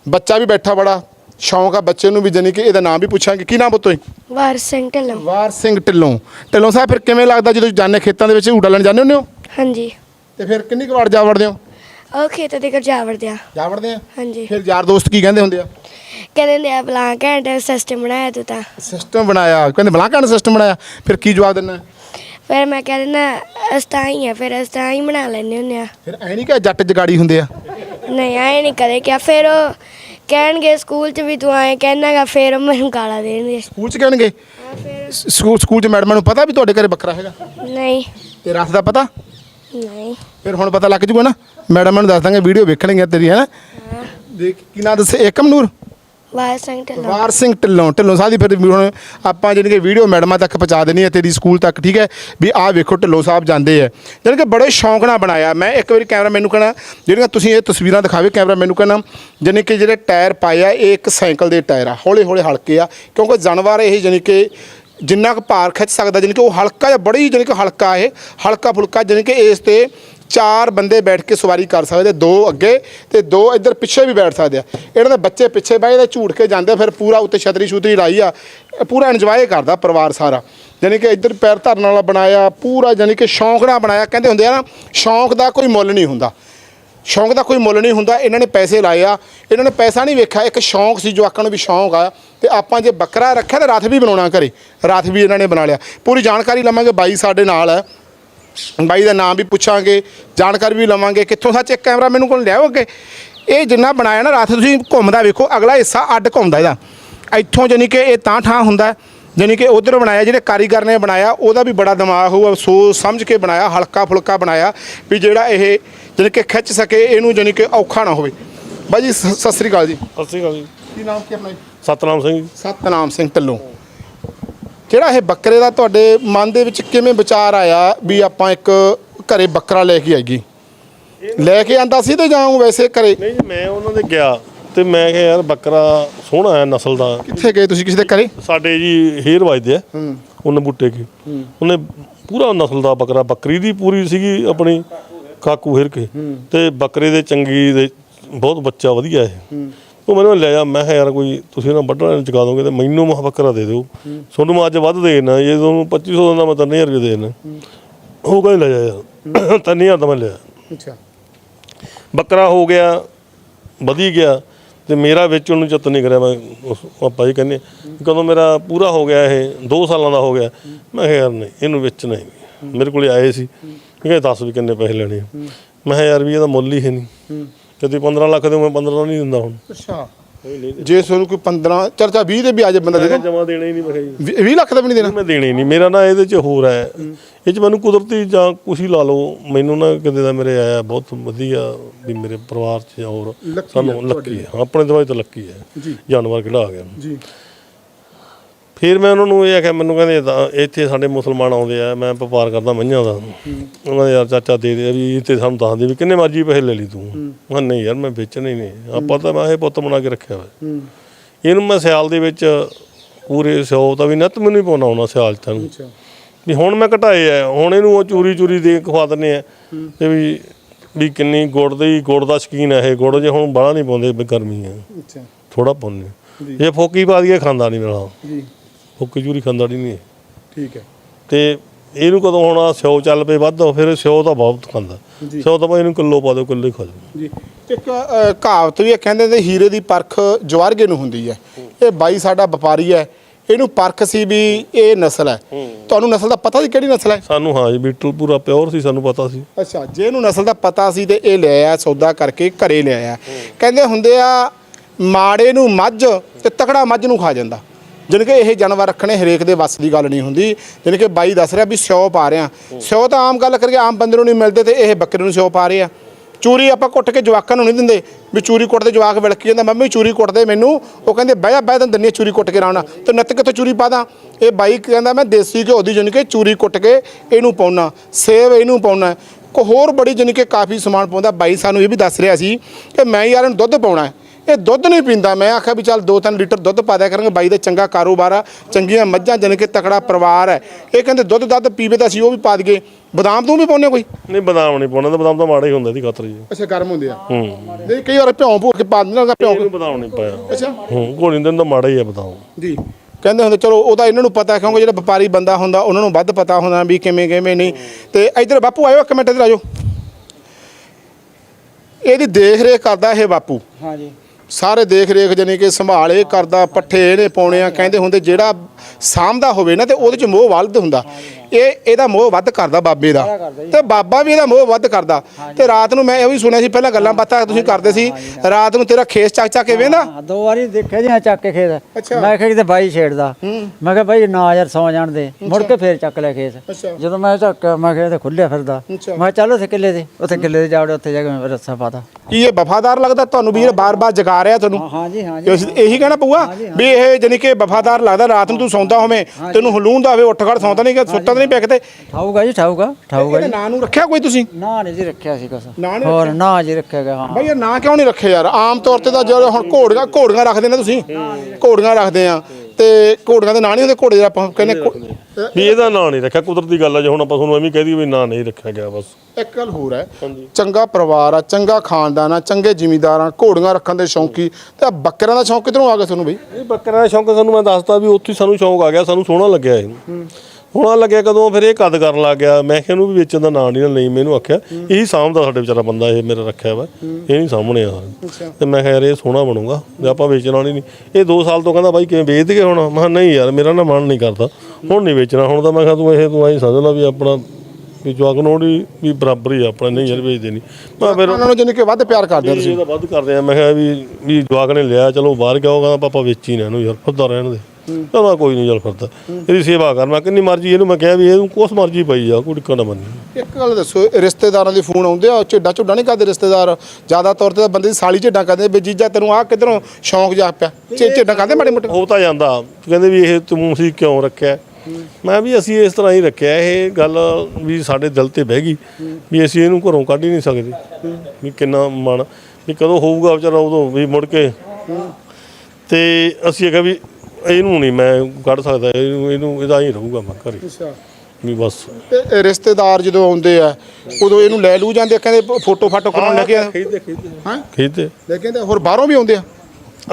ਬੱਚਾ ਵੀ ਬੈਠਾ ਬੜਾ ਸ਼ੌਂਕ ਆ ਬੱਚੇ ਨੂੰ ਵੀ ਜਾਣੀ ਕਿ ਇਹਦਾ ਨਾਮ ਵੀ ਪੁੱਛਾਂਗੇ। ਕੀ ਨਾਮ ਪੁੱਤੋ ਵਾਰ ਸਿੰਘ ਢਿੱਲੋਂ। ਵਾਰ ਸਿੰਘ ਢਿੱਲੋਂ। ਢਿੱਲੋਂ ਸਾਹਿਬ ਫਿਰ ਕਿਵੇਂ ਲੱਗਦਾ ਜਦੋਂ ਜਾਂਦੇ ਖੇਤਾਂ ਦੇ ਵਿੱਚ ਝੂਟਾ ਲੈਣ ਜਾਂਦੇ ਹੁੰਦੇ ਹੋ? ਹਾਂਜੀ। ਤੇ ਫਿਰ ਕਿੰਨੀ ਕੁ ਵਾਰ ਜਾ ਵੜਦੇ ਹੋ? ਉਹ ਖੇਤ ਦੇ ਘਰ ਵੜਦੇ ਆ। ਜਾ ਵੜਦੇ ਆ? ਹਾਂਜੀ। ਫਿਰ ਯਾਰ ਦੋਸਤ ਕੀ ਕਹਿੰਦੇ ਹੁੰਦੇ ਆ? ਕਹਿੰਦੇ ਨੇ ਆ ਬਲਾਂ ਘੰਟੇ ਸਿਸਟਮ ਬਣਾਇਆ ਤੂੰ ਤਾਂ। ਸਿਸਟਮ ਬਣਾਇਆ। ਕਹਿੰਦੇ ਬਲਾਕਾਂ ਨੇ ਸਿਸਟਮ ਬਣਾਇਆ। ਫਿਰ ਕੀ ਜਵਾਬ ਦਿੰਦਾ? ਫਿਰ ਮੈਂ ਕਹਿੰਦਾ ਨਾ ਅਸਤਾ ਹੀ ਆ ਫਿਰ ਅਸਤਾ ਹੀ ਬਣਾ ਲੈਂਦੇ ਹੁੰਦੇ ਆ। ਫਿਰ ਐ ਨਹੀਂ ਕਿ ਜੱਟ ਜਗਾੜੀ ਹੁੰਦੇ ਆ? ਨਹੀਂ ਆਏ ਨਹੀਂ ਕਦੇ ਕਿਹਾ। ਫਿਰ ਉਹ ਕਹਿਣਗੇ ਸਕੂਲ 'ਚ ਵੀ ਤੂੰ ਆਏ ਕਹਿਣਾਗਾ ਫਿਰ ਉਹ ਮੈਨੂੰ ਗਾਲਾਂ ਦੇਣਗੇ। ਸਕੂਲ 'ਚ ਕਹਿਣਗੇ? ਸਕੂਲ ਸਕੂਲ 'ਚ ਮੈਡਮਾਂ ਨੂੰ ਪਤਾ ਵੀ ਤੁਹਾਡੇ ਘਰੇ ਬੱਕਰਾ ਹੈਗਾ? ਨਹੀਂ। ਤੇ ਰਥ ਦਾ ਪਤਾ? ਨਹੀਂ। ਫਿਰ ਹੁਣ ਪਤਾ ਲੱਗ ਜੂਗਾ ਨਾ। ਮੈਡਮਾਂ ਨੂੰ ਦੱਸ ਦਾਂਗੇ ਵੀਡੀਓ ਵੇਖਣਗੀਆਂ ਤੇਰੀ ਹੈ। ਨਾ ਦੇਖ ਕੀ ਨਾਂ ਦੱਸੇ? ਏਕਮ ਨੂਰ? ਵਾਰ ਸਿੰਘ ਢਿੱਲੋਂ। ਵਾਰ ਸਿੰਘ ਢਿੱਲੋਂ ਢਿੱਲੋਂ ਸਾਹਿਬ ਦੀ ਫਿਰ ਵੀ ਹੁਣ ਆਪਾਂ ਜਿਹੜੀ ਕਿ ਵੀਡੀਓ ਮੈਡਮਾਂ ਤੱਕ ਪਹੁੰਚਾ ਦੇਣੀ ਹੈ ਤੇਰੀ ਸਕੂਲ ਤੱਕ, ਠੀਕ ਹੈ? ਵੀ ਆਹ ਵੇਖੋ ਢਿੱਲੋਂ ਸਾਹਿਬ ਜਾਂਦੇ ਆ। ਜਾਣੀ ਕਿ ਬੜੇ ਸ਼ੌਂਕ ਨਾਲ ਬਣਾਇਆ। ਮੈਂ ਇੱਕ ਵਾਰੀ ਕੈਮਰਾ ਮੈਨੂੰ ਕਹਿਣਾ, ਜਿਹੜੀਆਂ ਤੁਸੀਂ ਇਹ ਤਸਵੀਰਾਂ ਦਿਖਾਵੇ, ਕੈਮਰਾ ਮੈਨੂੰ ਕਹਿਣਾ, ਜਾਣੀ ਕਿ ਜਿਹੜੇ ਟਾਇਰ ਪਾਏ ਆ, ਇਹ ਇੱਕ ਸਾਈਕਲ ਦੇ ਟਾਇਰ ਆ ਹੌਲੇ ਹੌਲੇ ਹਲਕੇ ਆ, ਕਿਉਂਕਿ ਜਾਨਵਰ ਇਹ ਜਾਣੀ ਕਿ ਜਿੰਨਾ ਕੁ ਭਾਰ ਖਿੱਚ ਸਕਦਾ, ਜਾਣੀ ਕਿ ਉਹ ਹਲਕਾ ਜਾਂ ਬੜੀ ਜਾਣੀ ਕਿ ਹਲਕਾ ਇਹ ਹਲਕਾ ਫੁਲਕਾ ਜਾਣੀ ਕਿ ਇਸ ਤੇ ਚਾਰ ਬੰਦੇ ਬੈਠ ਕੇ ਸਵਾਰੀ ਕਰ ਸਕਦੇ, ਦੋ ਅੱਗੇ ਤੇ ਦੋ ਇੱਧਰ ਪਿੱਛੇ ਵੀ ਬੈਠ ਸਕਦੇ ਆ। ਇਹਨਾਂ ਦੇ ਬੱਚੇ ਪਿੱਛੇ ਬਹਿ ਜਾਂਦੇ ਝੂਟ ਕੇ ਜਾਂਦੇ, ਫਿਰ ਪੂਰਾ ਉੱਤੇ ਛਤਰੀ ਛੁਤਰੀ ਲਾਈ ਆ। ਪੂਰਾ ਇੰਜੋਏ ਕਰਦਾ ਪਰਿਵਾਰ ਸਾਰਾ। ਯਾਨੀ ਕਿ ਇੱਧਰ ਪੈਰ ਧਰਨ ਵਾਲਾ ਬਣਾਇਆ, ਪੂਰਾ ਯਾਨੀ ਕਿ ਸ਼ੌਂਕ ਨਾਲ ਬਣਾਇਆ। ਕਹਿੰਦੇ ਹੁੰਦੇ ਆ ਨਾ, ਸ਼ੌਂਕ ਦਾ ਕੋਈ ਮੁੱਲ ਨਹੀਂ ਹੁੰਦਾ। ਸ਼ੌਂਕ ਦਾ ਕੋਈ ਮੁੱਲ ਨਹੀਂ ਹੁੰਦਾ, ਇਹਨਾਂ ਨੇ ਪੈਸੇ ਲਾਏ ਆ। ਇਹਨਾਂ ਨੇ ਪੈਸਾ ਨਹੀਂ ਵੇਖਿਆ, ਇੱਕ ਸ਼ੌਂਕ ਸੀ ਜੋ ਆਖਣ ਨੂੰ ਵੀ ਸ਼ੌਂਕ ਆ। ਤੇ ਆਪਾਂ ਜੇ ਬੱਕਰਾ ਰੱਖਿਆ ਤਾਂ ਰੱਥ ਵੀ ਬਣਾਉਣਾ ਘਰੇ। ਰੱਥ ਵੀ ਇਹਨਾਂ ਨੇ ਬਣਾ ਲਿਆ। ਪੂਰੀ ਜਾਣਕਾਰੀ ਲਵਾਂਗੇ ਬਾਈ ਸਾਡੇ ਨਾਲ। ਹੈ ਬਾਈ ਦਾ ਨਾਮ ਵੀ ਪੁੱਛਾਂਗੇ ਜਾਣਕਾਰੀ ਵੀ ਲਵਾਂਗੇ ਕਿੱਥੋਂ ਸੱਚ ਇੱਕ ਕੈਮਰਾ ਮੈਨੂੰ ਕੋਲ ਲਿਆਓ ਅੱਗੇ। ਇਹ ਜਿੰਨਾ ਬਣਾਇਆ ਨਾ ਰਾਤ ਤੁਸੀਂ ਘੁੰਮਦਾ ਵੇਖੋ ਅਗਲਾ ਹਿੱਸਾ ਅੱਡ ਘੁੰਮਦਾ ਇਹਦਾ। ਇੱਥੋਂ ਜਾਨੀ ਕਿ ਇਹ ਤਾਂ ਠਾਂ ਹੁੰਦਾ ਜਾਨੀ ਕਿ ਉਧਰ ਬਣਾਇਆ ਜਿਹੜੇ ਕਾਰੀਗਰ ਨੇ ਬਣਾਇਆ ਉਹਦਾ ਵੀ ਬੜਾ ਦਿਮਾਗ ਹੋਊ ਸੋਚ ਸਮਝ ਕੇ ਬਣਾਇਆ ਹਲਕਾ ਫੁਲਕਾ ਬਣਾਇਆ ਵੀ ਜਿਹੜਾ ਇਹ ਜਾਨੀ ਕਿ ਖਿੱਚ ਸਕੇ ਇਹਨੂੰ ਜਾਨੀ ਕਿ ਔਖਾ ਨਾ ਹੋਵੇ। ਬਾਈ ਜੀ ਸ- ਸਤਿ ਸ੍ਰੀ ਅਕਾਲ ਜੀ। ਸਤਿ ਸ਼੍ਰੀ ਅਕਾਲ ਜੀ। ਕੀ ਨਾਮ ਕੀ ਆਪਣਾ ਜੀ? ਸਤਨਾਮ ਸਿੰਘ ਸਤਨਾਮ ਸਿੰਘ ਢਿੱਲੋਂ। ਜਿਹੜਾ ਇਹ ਬੱਕਰੇ ਦਾ ਤੁਹਾਡੇ ਮਨ ਦੇ ਵਿੱਚ ਕਿਵੇਂ ਵਿਚਾਰ ਆਇਆ ਵੀ ਆਪਾਂ ਇੱਕ ਘਰੇ ਬੱਕਰਾ ਲੈ ਕੇ ਆਈਏ? ਲੈ ਕੇ ਆਂਦਾ ਸੀ ਤੇ ਜਾਂ ਊਂ ਵੈਸੇ ਘਰੇ? ਨਹੀਂ ਜੀ ਮੈਂ ਉਹਨਾਂ ਦੇ ਗਿਆ ਤੇ ਮੈਂ ਕਿਹਾ ਯਾਰ ਬੱਕਰਾ ਸੋਹਣਾ ਹੈ ਨਸਲ ਦਾ। ਕਿੱਥੇ ਗਏ ਤੁਸੀਂ ਕਿਸੇ ਦੇ ਘਰੇ? ਸਾਡੇ ਜੀ ਹੇਰ ਵੱਜਦੇ ਆ। ਉਹਨੇ ਬੁੱਟੇ ਕੀ ਉਹਨੇ ਪੂਰਾ ਨਸਲ ਦਾ ਬੱਕਰਾ ਬੱਕਰੀ ਦੀ ਪੂਰੀ ਸੀਗੀ ਆਪਣੀ ਕਾਕੂ ਹੇਰ ਕੇ। ਤੇ ਬੱਕਰੇ ਦੇ ਚੰਗੀ ਦੇ ਬਹੁਤ ਬੱਚਾ ਵਧੀਆ ਹੈ। ਉਹ ਮੈਨੂੰ ਲੈ ਜਾ ਮੈਂ ਕਿਹਾ ਯਾਰ ਕੋਈ ਤੁਸੀਂ ਨਾ ਵੱਢਣਾ ਚੁਕਾ ਦੋਗੇ ਤੇ ਮੈਨੂੰ ਮਹਾ ਬੱਕਰਾ ਦੇ ਦਿਓ। ਤੁਹਾਨੂੰ ਮੈਂ ਅੱਜ ਵੱਧ ਦੇ ਦੇਣਾ ਜੇ ਤੁਹਾਨੂੰ 2500 ਦਾ ਮੈਂ 3000 ਰੁਪਏ ਦੇ ਦੇਣਾ। ਉਹ ਕਹਿੰਦੇ ਲੈ ਜਾ ਯਾਰ 3000 ਤਾਂ ਮੈਂ ਲਿਆ। ਅੱਛਾ। ਬੱਕਰਾ ਹੋ ਗਿਆ ਵਧੀ ਗਿਆ ਤੇ ਮੇਰਾ ਵਿੱਚ ਉਹਨੂੰ ਚਿੱਤ ਨਹੀਂ ਕਰਿਆ ਮੈਂ ਉਸ ਆਪਾਂ ਜੀ ਕਹਿੰਦੇ ਕਦੋਂ ਮੇਰਾ ਪੂਰਾ ਹੋ ਗਿਆ ਇਹ 2 ਸਾਲਾਂ ਦਾ ਹੋ ਗਿਆ ਮੈਂ ਕਿਹਾ ਯਾਰ ਨਹੀਂ ਇਹਨੂੰ ਵਿੱਚ ਨਹੀਂ। ਮੇਰੇ ਕੋਲੇ ਆਏ ਸੀ। ਕਹਿੰਦੇ ਦੱਸ ਵੀ ਕਿੰਨੇ ਪੈਸੇ ਲੈਣੇ ਆ। ਮੈਂ ਕਿਹਾ ਯਾਰ ਵੀ ਇਹਦਾ ਮੁੱਲ ਹੀ ਹੈ ਨਹੀਂ। ਕਦੇ 15 ਲੱਖ ਦੇ ਮੈਂ 15 ਨਹੀਂ ਦਿੰਦਾ ਹੁਣ। ਅੱਛਾ। ਜੇ ਤੁਹਾਨੂੰ ਕੋਈ 15 ਚਰਚਾ 20 ਦੇ ਵੀ ਆ ਜਾ ਬੰਦਾ ਦੇ ਦੋ ਜਮਾ ਦੇਣਾ ਹੀ ਨਹੀਂ ਮੈਂ ਕਿਹਾ ਜੀ 20 ਲੱਖ ਦਾ ਵੀ ਨਹੀਂ ਦੇਣਾ। ਮੈਂ ਦੇਣੇ ਨਹੀਂ। ਮੇਰਾ ਨਾ ਇਹਦੇ ਚ ਹੋਰ ਹੈ। ਇਹ ਚ ਮੈਨੂੰ ਕੁਦਰਤੀ ਜਾਂ ਕੁਛ ਹੀ ਲਾ ਲਓ। ਮੈਨੂੰ ਨਾ ਕਿਤੇ ਦਾ ਮੇਰੇ ਆਇਆ ਬਹੁਤ ਵਧੀਆ ਵੀ ਮੇਰੇ ਪਰਿਵਾਰ ਚ ਹੋਰ। ਲੱਕੀ ਸਾਨੂੰ ਹੈ ਲੱਕੀ ਹੈ ਹਾਂ, ਆਪਣੇ ਦਵਾਈ ਤਾਂ ਲੱਕੀ ਹੈ। ਜੀ। ਜਾਨਵਰ ਕਿਹੜਾ ਆ ਗਿਆ। ਜੀ। ਫਿਰ ਮੈਂ ਉਹਨਾਂ ਨੂੰ ਇਹ ਆਖਿਆ ਮੈਨੂੰ ਕਹਿੰਦੇ ਤਾਂ ਇੱਥੇ ਸਾਡੇ ਮੁਸਲਮਾਨ ਆਉਂਦੇ ਆ ਮੈਂ ਵਪਾਰ ਕਰਦਾ ਮਈਆਂ ਦਾ। ਉਹਨਾਂ ਦੇ ਯਾਰ ਚਾਚਾ ਦੇ ਦੇ ਵੀ ਇੱਥੇ ਸਾਨੂੰ ਦੱਸ ਦੇ ਵੀ ਕਿੰਨੇ ਮਰਜ਼ੀ ਪੈਸੇ ਲੈ ਲਈ ਤੂੰ। ਮੈਂ ਕਿਹਾ ਨਹੀਂ ਯਾਰ ਮੈਂ ਵੇਚਣੇ ਹੀ। ਨਹੀਂ ਆਪਾਂ ਤਾਂ ਮੈਂ ਇਹ ਪੁੱਤ ਬਣਾ ਕੇ ਰੱਖਿਆ ਹੋਇਆ। ਇਹਨੂੰ ਮੈਂ ਸਿਆਲ ਦੇ ਵਿੱਚ ਪੂਰੇ ਸਿਓ ਤਾਂ ਵੀ ਨੱਤ ਮੈਨੂੰ ਹੀ ਪਾਉਣਾ ਆਉਣਾ ਸਿਆਲ ਚ ਤੈਨੂੰ। ਅੱਛਾ। ਵੀ ਹੁਣ ਮੈਂ ਘਟਾਏ ਆ ਹੁਣ ਇਹਨੂੰ ਉਹ ਚੂਰੀ ਚੂਰੀ ਦੇ ਖਵਾ ਦਿੰਦੇ ਆ। ਤੇ ਵੀ ਵੀ ਕਿੰਨੀ ਗੁੜ ਦੀ ਗੁੜ ਦਾ ਸ਼ਕੀਨ ਹੈ ਇਹ ਗੁੜ ਜੇ ਹੁਣ ਬਾਹਲਾ ਨਹੀਂ ਪਾਉਂਦੇ ਵੀ ਗਰਮੀ ਆ। ਅੱਛਾ। ਥੋੜਾ ਪਾਉਂਦੇ ਜੇ ਫੋਕੀ ਪਾ ਦਈਏ ਖਾਂਦਾ ਨਹੀਂ ਮੇਰਾ। ਜੀ। ਫੋਕੀ ਚੂਰੀ ਖਾਂਦਾ ਨਹੀਂ ਠੀਕ ਹੈ। ਤੇ ਇਹਨੂੰ ਕਦੋਂ ਹੁਣ ਸਿਓ ਚੱਲ ਪਏ ਵੱਧ ਫਿਰ ਸਿਓ ਤਾਂ ਬਹੁਤ ਖਾਂਦਾ ਜੀ। ਸਿਓ ਤਾਂ ਭਾਈ ਇਹਨੂੰ ਕਿਲੋ ਪਾ ਦਿਓ ਕਿਲੋ ਹੀ ਖਾ ਜਾਊ ਜੀ। ਇੱਕ ਅ, ਕਹਾਵਤ ਵੀ ਹੈ ਕਹਿੰਦੇ ਨੇ ਹੀਰੇ ਦੀ ਪਰਖ ਜਵਾਰਗੇ ਨੂੰ ਹੁੰਦੀ ਹੈ। ਇਹ ਬਾਈ ਸਾਡਾ ਵਪਾਰੀ ਹੈ। ਇਹਨੂੰ ਪਰਖ ਸੀ ਵੀ ਇਹ ਨਸਲ ਹੈ। ਤੁਹਾਨੂੰ ਨਸਲ ਦਾ ਪਤਾ ਸੀ ਕਿਹੜੀ ਨਸਲ ਹੈ? ਸਾਨੂੰ ਹਾਂ ਜੀ ਬੀਟਲ ਪੂਰਾ ਪਿਓਰ ਸੀ ਸਾਨੂੰ ਪਤਾ ਸੀ। ਅੱਛਾ ਜੇ ਇਹਨੂੰ ਨਸਲ ਦਾ ਪਤਾ ਸੀ ਤੇ ਇਹ ਲੈ ਆਇਆ ਸੌਦਾ ਕਰਕੇ ਘਰੇ ਲੈ ਆਇਆ। ਕਹਿੰਦੇ ਹੁੰਦੇ ਆ ਮਾੜੇ ਨੂੰ ਮੱਝ ਤੇ ਤਕੜਾ ਮੱਝ ਨੂੰ ਖਾ ਜਾਂਦਾ। ਜਾਣੀ ਕਿ ਇਹ ਜਾਨਵਰ ਰੱਖਣੇ ਹਰੇਕ ਦੇ ਵੱਸ ਦੀ ਗੱਲ ਨਹੀਂ ਹੁੰਦੀ। ਜਾਣੀ ਕਿ ਬਾਈ ਦੱਸ ਰਿਹਾ ਵੀ ਸਿਓ ਪਾ ਰਿਆ ਸਿਓ ਤਾਂ ਆਮ ਗੱਲ ਕਰਕੇ ਆਮ ਬੰਦੇ ਨੂੰ ਨਹੀਂ ਮਿਲਦੇ ਤੇ ਇਹ ਬੱਕਰੇ ਨੂੰ ਸਿਓ ਪਾ ਰਹੇ ਆ। ਚੂਰੀ ਆਪਾਂ ਕੁੱਟ ਕੇ ਜਵਾਕਾਂ ਨੂੰ ਨਹੀਂ ਦਿੰਦੇ ਵੀ ਚੂਰੀ ਕੁੱਟਦੇ ਜਵਾਕ ਵਿਲਕੀ ਜਾਂਦਾ, ਮੰਮੀ ਚੂਰੀ ਕੁੱਟਦੇ ਮੈਨੂੰ। ਉਹ ਕਹਿੰਦੇ, ਬਹਿ ਜਾ ਬਹਿ ਤਾਂ ਦੰਨੀ ਚੂਰੀ ਕੁੱਟ ਕੇ ਰਾਉਣਾ ਤੇ ਨੱਤ ਕਿੱਥੋਂ ਚੂਰੀ ਪਾਦਾ ਇਹ ਬਾਈ ਕਹਿੰਦਾ, ਮੈਂ ਦੇਸੀ ਘਿਓ ਦੀ ਜਾਣੀ ਕਿ ਚੂਰੀ ਕੁੱਟ ਕੇ ਇਹਨੂੰ ਪਾਉਣਾ ਸੇਵ ਇਹਨੂੰ ਪਾਉਣਾ ਕੋ ਹੋਰ ਬੜੀ ਜਾਣੀ ਕਿ ਕਾਫੀ ਸਮਾਨ ਪਾਉਂਦਾ। ਬਾਈ ਸਾਨੂੰ ਇਹ ਵੀ ਦੱਸ ਰਿਹਾ ਸੀ ਕਿ ਮੈਂ ਯਾਰ ਇਹਨੂੰ ਦੁੱਧ ਪਾਉਣਾ ਇਹ ਦੁੱਧ ਨਹੀਂ ਪੀਂਦਾ। ਮੈਂ ਆਖਿਆ ਵੀ ਚੱਲ 2-3 ਲੀਟਰ ਦੁੱਧ ਪਾ ਦਿਆ ਕਰਾਂਗੇ। ਬਾਈ ਦਾ ਚੰਗਾ ਕਾਰੋਬਾਰ ਆ ਚੰਗੀਆਂ ਮੱਝਾਂ ਜਾਣੀ ਕਿ ਤਕੜਾ ਪਰਿਵਾਰ ਹੈ। ਇਹ ਕਹਿੰਦੇ ਦੁੱਧ ਦੱਧ ਪੀਵੇ ਤਾਂ ਅਸੀਂ ਉਹ ਵੀ ਪਾ ਦਈਏ। ਬਦਾਮ ਤੂੰ ਵੀ ਪਾਉਂਦੇ ਕੋਈ? ਨਹੀਂ ਬਦਾਮ ਨਹੀਂ ਪਾਉਣਾ ਤਾਂ ਬਦਾਮ ਤਾਂ ਮਾੜਾ ਹੀ ਹੁੰਦਾ ਦੀ ਖਾਤਰ ਜੀ ਅੱਛਾ ਗਰਮ ਹੁੰਦੇ ਆ। ਹੂੰ। ਨਹੀਂ ਕਈ ਵਾਰ ਭਿਉਂ ਭੂ ਕੇ ਪਾ ਦਿੰਦੇ ਨਾ ਇਹਨੂੰ ਬਦਾਮ ਨਹੀਂ ਪਾਇਆ। ਅੱਛਾ। ਹੂੰ ਘੋੜੀ ਦਿਨ ਤਾਂ ਮਾੜਾ ਹੀ ਆ ਬਦਾਮ। ਜੀ। ਕਹਿੰਦੇ ਹੁੰਦੇ ਚਲੋ ਉਹਦਾ ਇਹਨਾਂ ਨੂੰ ਪਤਾ ਕਿਉਂਕਿ ਜਿਹੜਾ ਵਪਾਰੀ ਬੰਦਾ ਹੁੰਦਾ ਉਹਨਾਂ ਨੂੰ ਵੱਧ ਪਤਾ ਹੁੰਦਾ ਵੀ ਕਿਵੇਂ ਕਿਵੇਂ ਨਹੀਂ। ਤੇ ਇੱਧਰ ਬਾਪੂ ਆਇਓ ਇੱਕ ਮਿੰਟ ਇੱਧਰ ਆਜੋ ਇਹਦੀ ਦੇਖ ਰੇਖ ਕਰਦਾ ਇਹ ਬਾਪੂ। ਹਾਂਜੀ। ਸਾਰੇ ਦੇਖ ਰੇਖ ਜਾਨੀ ਕਿ ਸੰਭਾਲ ਇਹ ਕਰਦਾ, ਪੱਠੇ ਇਹਨੇ ਪਾਉਣੇ ਆ, ਕਹਿੰਦੇ ਹੁੰਦੇ ਜਿਹੜਾ ਸਾਂਭਦਾ ਹੋਵੇ ਨਾ ਤੇ ਉਹਦੇ ਚ ਮੋਹ ਵੱਧ ਹੁੰਦਾ। ਇਹ ਇਹਦਾ ਮੋਹ ਵੱਧ ਕਰਦਾ ਬਾਬੇ ਦਾ। ਤੇ ਬਾਬਾ ਵੀ ਇਹਦਾ ਮੋਹ ਵੱਧ ਕਰਦਾ। ਤੇ ਰਾਤ ਨੂੰ ਮੈਂ ਇਹ ਵੀ ਸੁਣਿਆ ਸੀ ਪਹਿਲਾਂ ਗੱਲਾਂ ਬਾਤਾਂ ਤੁਸੀਂ ਕਰਦੇ ਸੀ। ਰਾਤ ਨੂੰ ਤੇਰਾ ਖੇਸ ਚੱਕ ਚੱਕ ਕੇ ਵੇਂਦਾ ਦੋ ਵਾਰੀ ਦੇਖਿਆ ਜੀ ਚੱਕ ਕੇ ਅੱਛਾ। ਮੈਂ ਕਿਹਾ ਕਿਤੇ ਬਾਈ ਛੇੜਦਾ। ਮੈਂ ਕਿਹਾ ਬਾਈ ਨਾ ਯਾਰ ਸੌ ਜਾਣ ਦੇ। ਮੁੜ ਕੇ ਫੇਰ ਚੱਕ ਖੇਤ ਅੱਛਾ। ਜਦੋਂ ਮੈਂ ਚੱਕਿਆ ਮੈਂ ਕਿਹਾ ਤਾਂ ਖੁੱਲਿਆ ਫਿਰਦਾ। ਮੈਂ ਚੱਲ ਉੱਥੇ ਕਿੱਲੇ ਦੇ ਉੱਥੇ ਕਿੱਲੇ ਦੇ ਜਾਵੜੇ ਉੱਥੇ ਜਾ ਕੇ ਮੈਂ ਰੱਸਾ ਪਾਤਾ। ਕੀ ਇਹ ਵਫਾਦਾਰ ਲੱਗਦਾ? ਤੁਹਾਨੂੰ ਵੀ ਇਹ ਬਾਰ-ਬਾਰ ਜਗਾ ਰਿਹਾ ਤੁਹਾਨੂੰ? ਹਾਂ ਜੀ ਹਾਂ। ਅਸੀਂ ਇਹੀ ਕਹਿਣਾ ਪਊਗਾ ਵੀ ਇਹ ਜਾਨੀ ਕਿ ਵਫਾਦਾਰ ਲੱਗਦਾ ਰਾਤ ਨੂੰ ਤੂੰ ਸੌਂਦਾ ਹੋਵੇਂ ਤੈਨੂੰ ਹਲੂਣ ਦਾ ਹੋਵੇ ਉੱਠ ਖੜ ਸੌਂਦਾ ਨਹੀਂ ਕਿ ਸੁੱਤਾ ਨਹੀਂ ਪਿਆ ਕਿਤੇ। ਠਾਊਗਾ ਜੀ ਠਾਊਗਾ ਠਾਊਗਾ ਇਹਦੇ ਜੀ। ਨਾਂ ਨੂੰ ਰੱਖਿਆ ਕੋਈ ਤੁਸੀਂ? ਨਾ ਨਹੀਂ ਜੀ ਰੱਖਿਆ ਸੀ ਨਾਂ ਨੀ ਹੋਰ ਨਾ ਜੀ ਰੱਖਿਆ ਗਿਆ ਹਾਂ। ਬਈ ਇਹ ਨਾਂ ਕਿਉਂ ਨਹੀਂ ਰੱਖੇ ਯਾਰ? ਆਮ ਤੌਰ ਤੇ ਤਾਂ ਜਦੋਂ ਹੁਣ ਘੋੜੀਆਂ ਘੋੜੀਆਂ ਰੱਖਦੇ ਨੇ ਤੁਸੀਂ? ਘੋੜੀਆਂ ਰੱਖਦੇ ਆ। ਤੇ ਘੋੜੀਆਂ ਦੇ ਨਾਂ ਨਹੀਂ ਹੁੰਦੇ? ਘੋੜੇ ਦੇ ਆਪਾਂ ਕਹਿੰਦੇ ਘੋ- ਵੀ ਇਹਦਾ ਨਾਂ ਨਹੀਂ ਰੱਖਿਆ। ਕੁਦਰਤੀ ਗੱਲ ਆ ਜੇ ਹੁਣ ਆਪਾਂ ਤੁਹਾਨੂੰ ਐਵੇਂ ਕਹਿ ਦਈਏ ਵੀ ਨਾਂ ਨਹੀਂ ਰੱਖਿਆ ਗਿਆ ਬਸ। ਇੱਕ ਗੱਲ ਹੋਰ ਹੈ। ਚੰਗਾ ਪਰਿਵਾਰ ਆ ਚੰਗਾ ਖਾਨਦਾਨ ਆ ਚੰਗੇ ਜ਼ਿਮੀਂਦਾਰ ਆ ਘੋੜੀਆਂ ਰੱਖਣ ਦੇ ਸ਼ੌਂਕੀ ਤੇ ਆਹ ਬੱਕਰਿਆਂ ਦਾ ਸ਼ੌਂਕ ਕਿਧਰੋਂ ਆ ਗਿਆ ਤੁਹਾਨੂੰ ਬਈ? ਇਹ ਬੱਕਰਿਆਂ ਦਾ ਸ਼ੌਂਕ ਸਾਨੂੰ ਮੈਂ ਦੱਸਤਾ ਵੀ ਉੱਥੇ ਹੀ ਸਾਨੂੰ ਸ਼ੌਂਕ ਆ ਗਿਆ ਸਾਨੂੰ ਸੋਹਣਾ ਲੱਗਿਆ ਇਹ ਸੋਹਣਾ ਲੱਗਿਆ ਕਦੋਂ ਫਿਰ ਇਹ ਕਦ ਕਰਨ ਲੱਗ ਗਿਆ। ਮੈਂ ਕਿਹਾ ਇਹਨੂੰ ਵੀ ਵੇਚਣ ਦਾ ਨਾਂ ਨਹੀਂ ਲਈ। ਮੈਨੂੰ ਆਖਿਆ ਇਹੀ ਸਾਂਭਦਾ ਸਾਡੇ ਵਿਚਾਰਾ ਬੰਦਾ ਇਹ ਮੇਰਾ ਰੱਖਿਆ ਵਾ। ਇਹ ਨਹੀਂ ਸਾਹਮਣੇ ਆ। ਤੇ ਮੈਂ ਕਿਹਾ ਯਾਰ ਇਹ ਸੋਹਣਾ ਬਣੂਗਾ। ਤੇ ਆਪਾਂ ਵੇਚਣਾ ਨਹੀਂ ਇਹ 2 ਸਾਲ ਤੋਂ ਕਹਿੰਦਾ ਬਾਈ ਕਿਵੇਂ ਵੇਚ ਦਈਏ ਹੁਣ? ਮੈਂ ਕਿਹਾ ਨਹੀਂ ਯਾਰ ਮੇਰਾ ਨਾ ਮਨ ਨਹੀਂ ਕਰਦਾ। ਹੁਣ ਨਹੀਂ ਵੇਚਣਾ। ਹੁਣ ਤਾਂ ਮੈਂ ਕਿਹਾ ਤੂੰ ਇਹ ਤੂੰ ਐਂ ਸਮਝ ਲਾ ਵੀ ਆਪਣਾ ਵੀ ਜਵਾਕ ਨੋੜੀ ਵੀ ਬਰਾਬਰ ਹੀ ਆ ਆਪਣਾ। ਨਹੀਂ ਯਾਰ ਵੇਚਦੇ ਨਹੀਂ ਮੈਂ ਫਿਰ ਉਹਨਾਂ ਨੂੰ ਜਾਨੀ ਕਿ ਵੱਧ ਪਿਆਰ ਕਰਦੇ ਆ ਤੁਸੀਂ। ਉਹਦਾ ਵੱਧ ਕਰਦੇ ਆ। ਮੈਂ ਕਿਹਾ ਵੀ ਵੀ ਜਵਾਕ ਨੇ ਲਿਆ ਚਲੋ ਬਾਹਰ ਗਿਆ ਉਹ ਕਹਿੰਦਾ ਪਾਪਾ ਵੇਚੀ ਨਾ ਇਹਨੂੰ ਯਾਰ ਫਿਰਦਾ ਰਹਿਣ ਦੇ। ਕਹਿੰਦਾ ਕੋਈ ਨਹੀਂ ਚੱਲ ਫਿਰਦਾ। ਇਹਦੀ ਸੇਵਾ ਕਰ ਮੈਂ ਕਿੰਨੀ ਮਰਜ਼ੀ ਇਹਨੂੰ ਮੈਂ ਕਿਹਾ ਵੀ ਇਹਨੂੰ ਕੁਛ ਮਰਜ਼ੀ ਪਈ ਆ ਕੋਈ ਟਿੱਕਾ ਨਾ ਮੰਨੀ ਇੱਕ ਗੱਲ ਦੱਸੋ ਰਿਸ਼ਤੇਦਾਰਾਂ ਦੇ ਫੋਨ ਆਉਂਦੇ ਆ ਝੇਡਾ ਝੁੱਡਾ ਨਹੀਂ ਕਰਦੇ ਰਿਸ਼ਤੇਦਾਰ? ਜ਼ਿਆਦਾ ਤੌਰ ਤੇ ਤਾਂ ਬੰਦੇ ਦੀ ਸਾਲੀ ਝੇਡਾ ਕਰਦੇ ਵੀ ਜੀਜਾ ਤੈਨੂੰ ਆਹ ਕਿਧਰੋਂ ਸ਼ੌਂਕ ਜਾ ਪਿਆ? ਝੇਡਾ ਕਰਦੇ ਮਾੜੇ ਮੋਟੇ? ਉਹ ਤਾਂ ਜਾਂਦਾ। ਕਹਿੰਦੇ ਵੀ ਇਹ ਤੂੰ ਸੀ ਕਿਉਂ ਰੱਖਿਆ? ਮੈਂ ਵੀ ਅਸੀਂ ਇਸ ਤਰ੍ਹਾਂ ਹੀ ਰੱਖਿਆ। ਇਹ ਗੱਲ ਵੀ ਸਾਡੇ ਦਿਲ ਤੇ ਬਹਿ ਗਈ ਵੀ ਅਸੀਂ ਇਹਨੂੰ ਘਰੋਂ ਕੱਢ ਹੀ ਨਹੀਂ ਸਕਦੇ। ਵੀ ਕਿੰਨਾ ਮਨ ਵੀ ਕਦੋਂ ਹੋਊਗਾ ਵਿਚਾਰਾ ਉਦੋਂ ਵੀ ਮੁੜ ਕੇ। ਤੇ ਅਸੀਂ ਕਿਹਾ ਵੀ ਇਹਨੂੰ ਨਹੀਂ ਮੈਂ ਕੱਢ ਸਕਦਾ ਇਹਨੂੰ ਇਹਨੂੰ ਇਹਦਾ ਹੀ ਰਹੂਗਾ ਮੈਂ ਘਰੇ। ਅੱਛਾ। ਵੀ ਬਸ। ਤੇ ਰਿਸ਼ਤੇਦਾਰ ਜਦੋਂ ਆਉਂਦੇ ਆ ਉਦੋਂ ਇਹਨੂੰ ਲੈ ਲੂ ਜਾਂਦੇ ਆ, ਕਹਿੰਦੇ ਫੋਟੋ ਫਾਟੋ ਕਰਾਉਣ ਲੱਗੇ ਆ? ਖੇਡਦੇ ਖੇਡਦੇ ਹਾਂ? ਖੇਡਦੇ ਲੈ ਕਹਿੰਦੇ ਹੋਰ ਬਾਹਰੋਂ ਵੀ ਆਉਂਦੇ ਆ?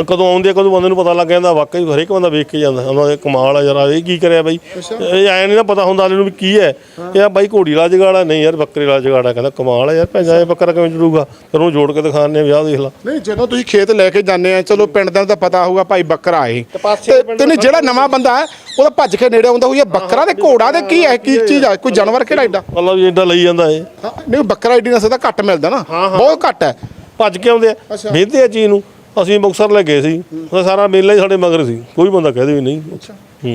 ਕਦੋਂ ਆਉਂਦੇ ਆ, ਕਦੋਂ ਬੰਦੇ ਨੂੰ ਪਤਾ ਲੱਗ ਜਾਂਦਾ ਵਾਕਈ ਹਰੇਕ ਬੰਦਾ ਵੇਖ ਕੇ ਜਾਂਦਾ। ਉਹਨਾਂ ਦੇ ਕਮਾਲ ਆ ਯਾਰ ਆਹ ਇਹ ਕੀ ਕਰਿਆ ਬਾਈ? ਇਹ ਐ ਨਹੀਂ ਨਾ ਪਤਾ ਹੁੰਦਾ ਆਲੇ ਨੂੰ ਵੀ ਕੀ ਹੈ। ਇਹ ਆ ਬਾਈ ਘੋੜੀ ਵਾਲਾ ਜਗਾੜਾ ਨਹੀਂ ਯਾਰ ਬੱਕਰੇ ਵਾਲਾ ਜਗਾੜਾ ਕਹਿੰਦਾ ਕਮਾਲ ਆ ਯਾਰ ਭੈਂਜਾ ਇਹ ਬੱਕਰਾ ਕਿਵੇਂ ਜੁੜੂਗਾ ਫਿਰ ਉਹਨੂੰ ਜੋੜ ਕੇ ਦਿਖਾਣੇ ਵਿਆਹ ਦੇਖ ਲਾ। ਨਹੀਂ ਜਦੋਂ ਤੁਸੀਂ ਖੇਤ ਲੈ ਕੇ ਜਾਂਦੇ ਆ ਚਲੋ ਪਿੰਡ ਦਾ ਤਾਂ ਪਤਾ ਹੋਊਗਾ ਭਾਈ ਬੱਕਰਾ ਆਏ ਤੇ ਤੇ ਨਹੀਂ ਜਿਹੜਾ ਨਵਾਂ ਬੰਦਾ ਹੈ ਉਹਦਾ ਭੱਜ ਕੇ ਨੇੜੇ ਆਉਂਦਾ ਹੋਈ ਬੱਕਰਾ ਤੇ ਘੋੜਾ ਤੇ ਕੀ ਹੈ ਕੀ ਚੀਜ਼ ਹੈ ਕੋਈ ਜਾਨਵਰ ਕਿਹੜਾ ਐਡਾ ਮਤਲਬ ਵੀ ਏਡਾ ਲਈ ਜਾਂਦਾ ਇਹ। ਹਾਂ, ਨਹੀਂ ਬੱਕਰਾ ਐਡੀ ਨਸਲ ਦਾ ਘੱਟ ਮਿਲਦਾ ਨਾ ਬਹੁਤ ਘੱਟ ਹੈ। ਭੱਜ ਕੇ ਆਉਂਦੇ ਆ। ਵੇਚਦੇ ਆ ਚੀਜ਼ ਨੂੰ। ਅਸੀਂ ਮੁਕਸਰ ਲੈ ਗਏ ਸੀ। ਉਹ ਸਾਰਾ ਮੇਲਾ ਹੀ ਸਾਡੇ ਮਗਰ ਸੀ। ਕੋਈ ਬੰਦਾ ਕਹਦੇ ਵੀ ਨਹੀਂ।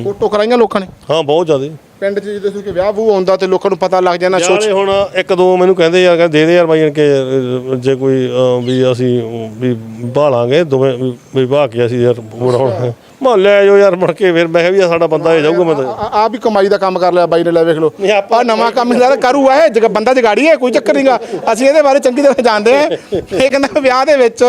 ਫੋਟੋ ਕਰਾਈਆਂ ਲੋਕਾਂ ਨੇ? ਹਾਂ ਬਹੁਤ ਜ਼ਿਆਦੇ। ਪਿੰਡ 'ਚ ਜਦੋਂ ਤੁਸੀਂ ਵਿਆਹ ਵੂ ਆਉਂਦਾ ਤੇ ਲੋਕਾਂ ਨੂੰ ਪਤਾ ਲੱਗ ਜਾਣਾ ਸੋਚ ਯਾਰ ਹੁਣ ਇੱਕ ਦੋ ਮੈਨੂੰ ਕਹਿੰਦੇ ਯਾਰ ਕਹਿੰਦੇ ਦੇ ਦੇ ਯਾਰ ਬਾਈ ਕਿ ਅਹ, ਜੇ ਕੋਈ ਅਹ, ਵੀ ਅਸੀਂ ਵੀ ਭਾਲਾਂਗੇ ਦੋਵੇਂ ਵੀ- ਵੀ ਕੇ ਅਸੀਂ ਯਾਰ ਬਣਾਉਣਾ ਮੈਂ ਲੈ ਜਾਓ ਯਾਰ ਮੁੜ ਕੇ ਫਿਰ ਮੈਂ ਕਿਹਾ ਵੀ ਆਹ ਸਾਡਾ ਬੰਦਾ ਇਹ ਜਾਊਗਾ ਮੈਂ ਤਾਂ ਆ ਵੀ ਕਮਾਈ ਦਾ ਕੰਮ ਕਰ ਲਿਆ ਬਾਈ ਨੇ ਲੈ ਵੇਖ ਨਹੀਂ, ਆਪਾਂ- ਆ ਨਵਾਂ ਕੰਮ ਜਿਹੜਾ ਕਰੂ ਆ ਇਹ ਜਗ ਬੰਦਾ ਜਗਾੜੀ ਹੈ ਕੋਈ ਚੱਕਰ ਨਹੀਂਗਾ ਅਸੀਂ ਇਹਦੇ ਬਾਰੇ ਚੰਗੀ ਤਰ੍ਹਾਂ ਜਾਣਦੇ ਆ। ਇਹ ਕਹਿੰਦਾ ਵਿਆਹ ਦੇ ਵਿੱਚ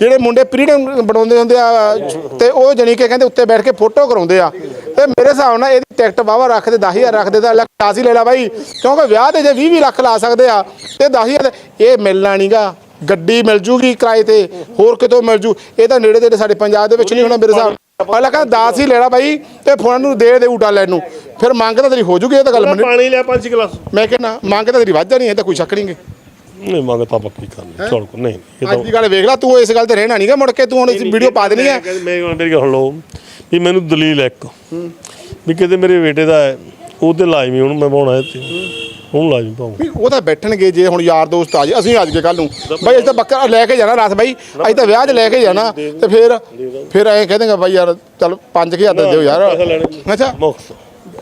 ਜਿਹੜੇ ਮੁੰਡੇ ਪ੍ਰੀਡਮ ਬਣਾਉਂਦੇ ਹੁੰਦੇ ਆ ਤੇ ਉਹ ਜਣੀ ਕਿ ਕਹਿੰਦੇ ਉੱਤੇ ਬੈਠ ਕੇ ਫੋਟੋ ਕਰਾਉਂਦੇ ਆ। ਤੇ ਮੇਰੇ ਹਿਸਾਬ ਨਾਲ ਇਹਦੀ ਟਿਕਟ ਵਾਵਾ ਰੱਖਦੇ 10000 ਰੱਖਦੇ ਤਾਂ ਲੱਖ ਹੀ ਲੈ ਲਾ ਬਾਈ। ਕਿਉਂਕਿ ਵਿਆਹ ਤੇ ਜੇ 20 20 ਲੱਖ ਲਾ ਸਕਦੇ ਆ ਤੇ 10000 ਇਹ ਮਿਲਣਾ ਨਹੀਂਗਾ ਗੱਡੀ ਮਿਲ ਜੂਗੀ ਕਿਰਾਏ ਤੇ ਹੋਰ ਕਿਤੋਂ ਮਿਲ ਜੂ। ਇਹ ਤਾਂ ਨੇੜੇ ਤੇੜੇ ਸਾਡੇ ਪੰਜਾਬ ਦੇ ਵਿੱਚ ਨਹੀਂ ਹੋਣਾ ਮੇਰੇ ਹਿਸਾਬ ਅਗਲਾ ਕਹਿੰਦਾ 10 ਹੀ ਲੈਣਾ ਬਾਈ ਤੇ ਫੋਨ ਨੂੰ ਦੇ ਦੇ ਉਟਾ ਲੈਣ ਨੂੰ। ਫਿਰ ਮੰਗ ਤਾਂ ਤੇਰੀ ਹੋ ਜੂਗੀ ਇਹ ਤਾਂ ਗੱਲ ਮੰਨੀ ਪਾਣੀ ਲਿਆ 5 ਗਲਾਸ। ਮੈਂ ਕਹਿੰਦਾ ਮੰਗ ਤਾਂ ਤੇਰੀ ਵੱਧ ਜਾਣੀ ਹੈ ਤਾਂ ਕੋਈ ਸ਼ੱਕ ਨਹੀਂਗੇ। ਨਹੀਂ ਮੰਗ ਤਾਂ ਪੱਕੀ ਕਰਨੀ। ਚਲ ਕੋ ਨਹੀਂ ਇਹ ਅੱਜ ਦੀ ਗੱਲ ਵੇਖ ਲੈ ਤੂੰ ਇਸ ਗੱਲ ਤੇ ਰਹਿਣਾ ਨਹੀਂਗਾ ਮੁੜ ਕੇ ਤੂੰ ਹੁਣ ਇਸ ਵੀਡੀਓ ਪਾ ਦੇਣੀ ਹੈ। ਮੈਂ ਮੇਰੀ ਗੱਲ ਲਓ ਵੀ ਮੈਨੂੰ ਦਲੀਲ ਹੈ ਇੱਕ। ਵੀ ਕਿਤੇ ਮੇਰੇ ਬੇਟੇ ਦਾ ਹੈ ਉਹਦੇ ਲਾਜ਼ਮੀ ਉਹਨੂੰ ਮੈਂ ਪਾਉਣਾ ਇੱਥੇ ਉਹਨੂੰ ਲਾਜ਼ਮੀ ਪਾਉਂ ਵੀ ਉਹ ਤਾਂ ਬੈਠਣਗੇ ਜੇ ਹੁਣ ਯਾਰ ਦੋਸਤ ਆ ਜੇ ਅਸੀਂ ਅੱਜ ਕੇ ਕੱਲ ਨੂੰ। ਬਾਈ ਅਸੀਂ ਤਾਂ ਬੱਕਰਾ ਲੈ ਕੇ ਜਾਣਾ ਰਾਤ ਬਾਈ। ਅਸੀਂ ਤਾਂ ਵਿਆਹ 'ਚ ਲੈ ਕੇ ਜਾਣਾ ਤੇ ਫਿਰ ਫਿਰ ਐਂ ਕਹਿ ਦੇਗਾ ਬਾਈ ਯਾਰ ਚੱਲ 5000 ਦੇ ਦਿਓ ਯਾਰ। ਪੈਸੇ ਲੈਣੇ। ਅੱਛਾ। ਮੁਕਤ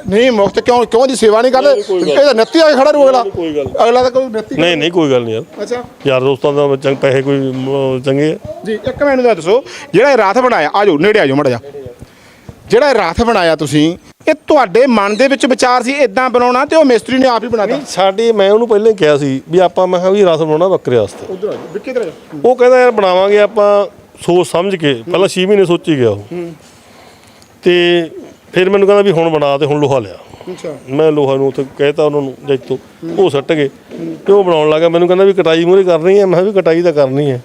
ਨਹੀਂ ਮੁਫਤ ਕਿਉਂ ਕਿਉਂ ਦੀ ਸੇਵਾ ਨਹੀਂ ਕਰਦੇ? ਇਹ ਤਾਂ ਨੱਤੀ ਆ ਕੇ ਖੜਾ ਰੂ ਅਗਲਾ। ਕੋਈ ਗੱਲ ਅਗਲਾ ਤਾਂ ਕੋਈ ਨੱਤੀ ਨਹੀਂ ਨਹੀਂ ਕੋਈ ਗੱਲ ਨਹੀਂ ਯਾਰ। ਅੱਛਾ। ਯਾਰ ਦੋਸਤਾਂ ਦਾ ਚੰਗ ਪੈਸੇ ਕੋਈ ਮ, ਚੰਗੇ ਆ। ਜੀ ਇੱਕ ਮੈਨੂੰ ਦੱਸੋ। ਜਿਹੜਾ ਇਹ ਰਾਥ ਬਣਾਇਆ ਆ ਜਾਓ ਨੇੜੇ ਆ ਜਾਓ ਮੜਾ ਜਾ ਜਿਹੜਾ ਰਾਥ ਬਣਾਇਆ ਤੁਸੀਂ ਇਹ ਤੁਹਾਡੇ ਮਨ ਦੇ ਵਿੱਚ ਵਿਚਾਰ ਸੀ ਇਦਾਂ ਬਣਾਉਣਾ ਤੇ ਉਹ ਮਿਸਤਰੀ ਨੇ ਆਪ ਹੀ ਬਣਾਤਾ? ਸਾਡੇ ਮੈਂ ਉਹਨੂੰ ਪਹਿਲਾਂ ਹੀ ਕਿਹਾ ਸੀ ਵੀ ਆਪਾਂ ਮੈਂ ਕਿਹਾ ਵੀ ਰਸ ਬਣਾਉਣਾ ਬੱਕਰੇ ਵਾਸਤੇ। ਉਧਰ ਆ ਜਾਓ ਵਿੱਕੀ ਇਧਰ ਆ ਜਾਓ ਉਹ ਕਹਿੰਦਾ ਯਾਰ ਬਣਾਵਾਂਗੇ ਆਪਾਂ ਸੋਚ ਸਮਝ ਕੇ ਪਹਿਲਾਂ 6 ਮਹੀਨੇ ਸੋਚੀ ਗਿਆ ਉਹ। ਤੇ ਫਿਰ ਮੈਨੂੰ ਕਹਿੰਦਾ ਵੀ ਹੁਣ ਬਣਾ ਤੇ ਹੁਣ ਲੋਹਾ ਲਿਆ। ਅੱਛਾ। ਮੈਂ ਲੋਹਾ ਨੂੰ ਉੱਥੇ ਕਹਿਤਾ ਉਹਨਾਂ ਨੂੰ ਜੈਤੋ ਉਹ ਸੱਟ ਗਏ। ਤੇ ਉਹ ਬਣਾਉਣ ਲੱਗਾ ਮੈਨੂੰ ਕਹਿੰਦਾ ਵੀ ਕਟਾਈ ਮੂਰੇ ਕਰਨੀ ਹੈ ਮੈਂ ਵੀ ਕਟਾਈ ਤਾਂ ਕਰਨੀ ਹੈ।